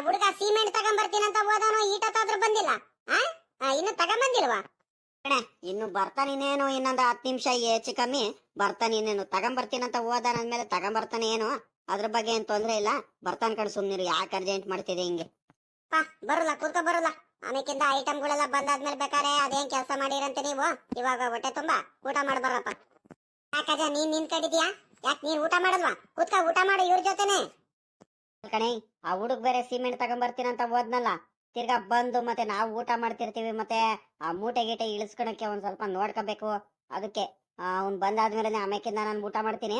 ಹುಡುಗ ಸಿಮೆಂಟ್ ತಗೊಂಬರ್ತೀನಂತ ಹೋದವನು ಈಟತ್ತಾದ್ರೂ ಬಂದಿಲ್ಲ? ಇನ್ನು ತಗೊಂಬಂದಿಲ್ವಾ? ಇನ್ನು ಬರ್ತಾನಿನೇನು ಇನ್ನೊಂದು ಹತ್ತು ನಿಮಿಷ ಹೆಚ್ಚು ಕಮ್ಮಿ ಬರ್ತಾನಿನೇನು ತಗೊಂಬರ್ತೀನಂತ ಹೋದಾನಂದ್ಮೇಲೆ ತಗೊಂಬರ್ತಾನೆ ಏನು ಅದ್ರ ಬಗ್ಗೆ ಏನ್ ತೊಂದ್ರೆ ಇಲ್ಲ. ಬರ್ತಾನ ಕಣ್ ಸುಮ್ನಿರು ಯಾಕೆ ಅರ್ಜೆಂಟ್ ಮಾಡ್ತಿದೆ ಹಿಂಗೆ? ಬರಲ್ಲ ಕುಂತ ಬರಲ್ಲ. ಆಮೇಕಿಂದ ಐಟಮ್ಗಳೆಲ್ಲ ಬಂದಾದ್ಮೇಲೆ ಬೇಕಾರೆ ಅದೇನ್ ಕೆಲಸ ಮಾಡಿರಂತೆ ನೀವು? ಇವಾಗ ಹೊಟ್ಟೆ ತುಂಬಾ ಊಟ ಮಾಡಿ ಬರಪ್ಪ. ಯಾಕಜ ನೀನ್ ನಿನ್ ಕಡಿದ್ಯಾ ಯಾಕೆ ನೀನ್ ಊಟ ಮಾಡಲ್ವಾ? ಕುತ್ಕ, ಊಟ ಮಾಡು ಇವ್ರ ಜೊತೆನೆ. ಕಣೆ, ಆ ಹುಡುಗ ಬೇರೆ ಸಿಮೆಂಟ್ ತಗೊಂಬರ್ತೀನಂತ ಹೋದ್ನಲ್ಲ. ತಿರ್ಗಾ ಬಂದು ಮತ್ತೆ ನಾವು ಊಟ ಮಾಡ್ತಿರ್ತೀವಿ ಮತ್ತೆ ಆ ಮೂಟೆ ಗೀಟೆ ಇಳಿಸ್ಕೊಳಕ್ಕೆ ಒಂದ್ ಸ್ವಲ್ಪ ನೋಡ್ಕೋಬೇಕು. ಅದಕ್ಕೆ ಅವ್ನ್ ಬಂದಾದ್ಮೇಲೆ ಆಮೇಕಿಂದ ನಾನು ಊಟ ಮಾಡ್ತೀನಿ.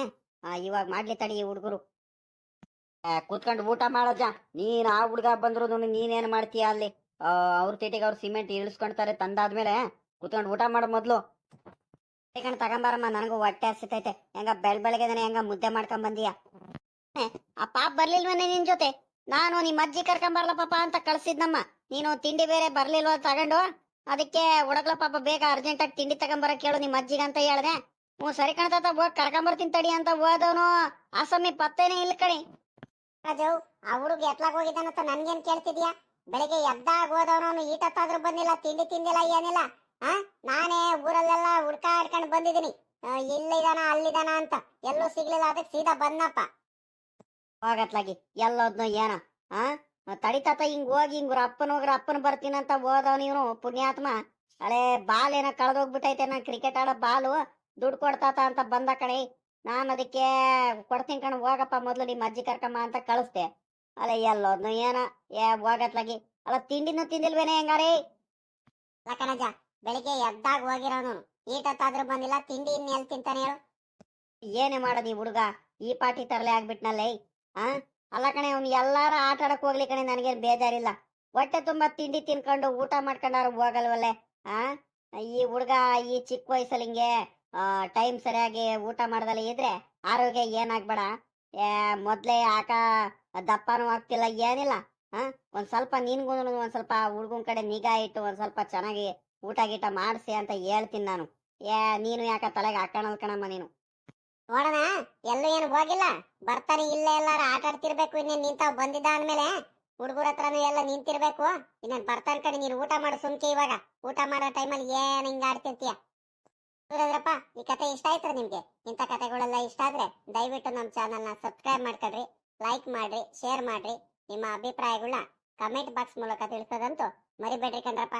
ಇವಾಗ ಮಾಡ್ಲಿ ತಡಿ ಈ ಹುಡುಗರು. ಕುತ್ಕೊಂಡು ಊಟ ಮಾಡೋಜ ನೀನ್ ಆ ಹುಡ್ಗ ಬಂದ್ರು ನೀನೇನ್ ಮಾಡ್ತೀಯ ಅಲ್ಲಿ? ಅವ್ರ ತೇಟಿಗೆ ಅವ್ರು ಸಿಮೆಂಟ್ ಇಳಿಸ್ಕೊಂಡ್ತಾರೆ ತಂದಾದ್ಮೇಲೆ ಕುತ್ಕೊಂಡು ಊಟ ಮಾಡ ಮೊದ್ಲು. ಕಣ್, ತಗೊಂಬಾರಮ್ಮ, ನನಗೂ ಹೊಟ್ಟೆ ಹಸಿತೈತೆ. ಹೆಂಗ ಬೆಳ್ ಬೆಳಗ್ಗೆ ಹೆಂಗ ಮುದ್ದೆ ಮಾಡ್ಕೊಂಡ್ ಬಂದೀಯ ಆ ಪಾಪ ಬರ್ಲಿಲ್ವನೇ ನಿನ್ ಜೊತೆ? ನಾನು ನಿಮ್ಮ ಅಜ್ಜಿ ಕರ್ಕೊಂಬರ್ಲ ಪಾಪ ಅಂತ ಕಳ್ಸಿದ್ನಮ್ಮ. ನೀನು ತಿಂಡಿ ಬೇರೆ ಬರ್ಲಿಲ್ವ ತಗೊಂಡು? ಅದಕ್ಕೆ ಹುಡಗ್ಲ ಪಾಪ ಬೇಗ ಅರ್ಜೆಂಟ್ ಆಗಿ ತಿಂಡಿ ತಗೊಂಬರಕ್ ಕೇಳು ನಿಮ್ಮ ಅಜ್ಜಿಗಂತ ಹೇಳ್ದೆ. ಹ್ಞೂ ಸರಿ ಕಣತ ಹೋಗಿ ಕರ್ಕೊಂಬರ್ತೀನಿ ತಡಿ ಅಂತ ಹೋದವನು. ಆಸಮಿ ಪತ್ತೇನೆ ಇಲ್ಲ ಕಣಿ. ರಾಜು ಆ ಹುಡುಗ ಎತ್ಲಾಗ್ ಹೋಗಿದ್ದಾನಂತ ನನ್ಗೇನ್ ಕೇಳ್ತಿದ್ಯಾ? ಬೆಳಿಗ್ಗೆ ಎದ್ದಾಗ ಹೋದವನು ಈಟತ್ತಾದ್ರೂ ಬಂದಿಲ್ಲ, ತಿಂಡಿ ತಿಂದಿಲ್ಲ, ಏನಿಲ್ಲ. ಆ? ನಾನೇ ಊರಲ್ಲೆಲ್ಲ ಹುಡ್ಕಾಡ್ಕೊಂಡು ಬಂದಿದ್ದೀನಿ. ಇಲ್ಲಿದಾನ ಅಲ್ಲಿದಾನ ಅಂತ. ಎಲ್ಲೂ ಸಿಗ್ಲಿಲ್ಲ ಅದಕ್ಕೆ ಸೀದಾ ಬಂದಪ್ಪ ಹೋಗತ್ಲಾಗಿ, ಎಲ್ಲೋದ್ನು ಏನ. ಆ? ತಡಿತಾತ ಹಿಂಗ್ ಹೋಗಿ ಹಿಂಗ್ ಅಪ್ಪನ ಹೋಗ್ರ ಅಪ್ಪನ ಅಂತ ಹೋದವನು ಇವನು, ಪುಣ್ಯಾತ್ಮ. ಹಳೆ ಬಾಲ್ ಏನೋ ಕಳ್ದೋಗ್ಬಿಟ್ಟೈತೆ ನಾ ಕ್ರಿಕೆಟ್ ಆಡೋ ಬಾಲು. ದುಡ್ಡು ಕೊಡ್ತಾತ ಅಂತ ಬಂದ ಕಣೆ. ನಾನ್ ಅದಕ್ಕೆ ಕೊಡ್ತೀನಿ ಕಣ, ಹೋಗಪ್ಪ ಮೊದಲು ನಿಮ್ಮ ಅಜ್ಜಿ ಕರ್ಕಮ್ಮ ಅಂತ ಕಳಿಸ್ದೆ. ಅಲ್ಲ ಎಲ್ಲೋದ್ನು ಏನ, ಏ, ಹೋಗತ್ಲಾಗಿ. ಅಲ್ಲ, ತಿಂಡಿನೂ ತಿಂದಿಲ್ವೇನೆ ಹೆಂಗಾರಿ? ಲಕ್ಕನಜ ಬೆಳಿಗ್ಗೆ ಎದ್ದಾಗ ಹೋಗಿರೋನು, ಈಟತ್ತಾದ್ರೂ ಬಂದಿಲ್ಲ, ತಿಂಡಿ ಇನ್ನೆಲ್ ತಿಂತಾನೆ ಹೇಳು ಏನೇ ಮಾಡೋದು ಈ ಹುಡುಗ, ಈ ಪಾಟಿ ತರಲೆ ಆಗ್ಬಿಟ್ನಲ್ಲೇ, ಆ? ಅಲ್ಲ, ಕಣೆ, ಅವ್ನು ಎಲ್ಲಾರ ಆಟ ಆಡಕ್ ಹೋಗ್ಲಿ ಕಣೆ, ನನಗೇನು ಬೇಜಾರಿಲ್ಲ. ಹೊಟ್ಟೆ ತುಂಬಾ ತಿಂಡಿ ತಿನ್ಕೊಂಡು ಊಟ ಮಾಡ್ಕೊಂಡಾರು ಹೋಗಲ್ವಲ್ಲೇ, ಆ? ಈ ಹುಡುಗ, ಈ ಚಿಕ್ಕ ವಯಸ್ಸಲ್ಲಿ ಹಿಂಗೆ ಟೈಮ್ ಸರಿಯಾಗಿ ಊಟ ಮಾಡ್ದಲ್ಲ ಇದ್ರೆ ಆರೋಗ್ಯ ಏನಾಗ್ಬೇಡ. ಮೊದ್ಲೇ ಆಕ ದಪ್ಪನೂ ಆಗ್ತಿಲ್ಲ, ಏನಿಲ್ಲ. ಆ, ಒಂದ್ ಸ್ವಲ್ಪ ನಿನ್ಗೂ ಒಂದ್ ಸ್ವಲ್ಪ ಹುಡ್ಗನ್ ಕಡೆ ನಿಗಾ ಇಟ್ಟು ಒಂದ್ ಸ್ವಲ್ಪ ಚೆನ್ನಾಗಿ ಊಟ ಗೀಟ ಮಾಡಿಸಿ ಅಂತ ಹೇಳ್ತೀನಿ ನಾನು. ಏ, ನೀನು ಯಾಕ ತಲೆಗೆ ಹಾಕೋಣಲ್ ಕಣಮ್ಮ ನೀನು. ನೋಡಣ, ಎಲ್ಲೂ ಏನು ಹೋಗಿಲ್ಲ. ಬರ್ತಾನೆ ಇಲ್ಲೇ ಎಲ್ಲಾರ ಆಟ ಆಡ್ತಿರ್ಬೇಕು ಇನ್ನೇನ್ ನಿಂತಾವ್ ಬಂದಿದ್ದ ಅಂದ್ಮೇಲೆ ಹುಡುಗರ ಹತ್ರನೂ ಎಲ್ಲ ನಿಂತಿರ್ಬೇಕು. ಇನ್ನೇನ್ ಬರ್ತಾನ ಕಡೆ ನೀನು ಊಟ ಮಾಡು ಸುಮ್ಕೆ ಇವಾಗ. ಊಟ ಮಾಡೋ ಟೈಮಲ್ಲಿ ಏನ್ ಹಿಂಗ ಆಡ್ತಿರ್ತೀಯ ನೋಡಿದ್ರಪ್ಪ ಈ ಕತೆ ಇಷ್ಟ ಆಯ್ತ್ರ ನಿಮ್ಗೆ? ಇಂಥ ಕತೆಗಳೆಲ್ಲ ಇಷ್ಟ ಆದ್ರೆ ದಯವಿಟ್ಟು ನಮ್ಮ ಚಾನಲ್ನ ಸಬ್ಸ್ಕ್ರೈಬ್ ಮಾಡ್ಕೊಳ್ರಿ ಲೈಕ್ ಮಾಡ್ರಿ, ಶೇರ್ ಮಾಡ್ರಿ. ನಿಮ್ಮ ಅಭಿಪ್ರಾಯಗಳನ್ನ ಕಮೆಂಟ್ ಬಾಕ್ಸ್ ಮೂಲಕ ತಿಳಿಸೋದಂತೂ ಮರಿಬೇಡ್ರಿ ಕಣ್ರಪ್ಪ.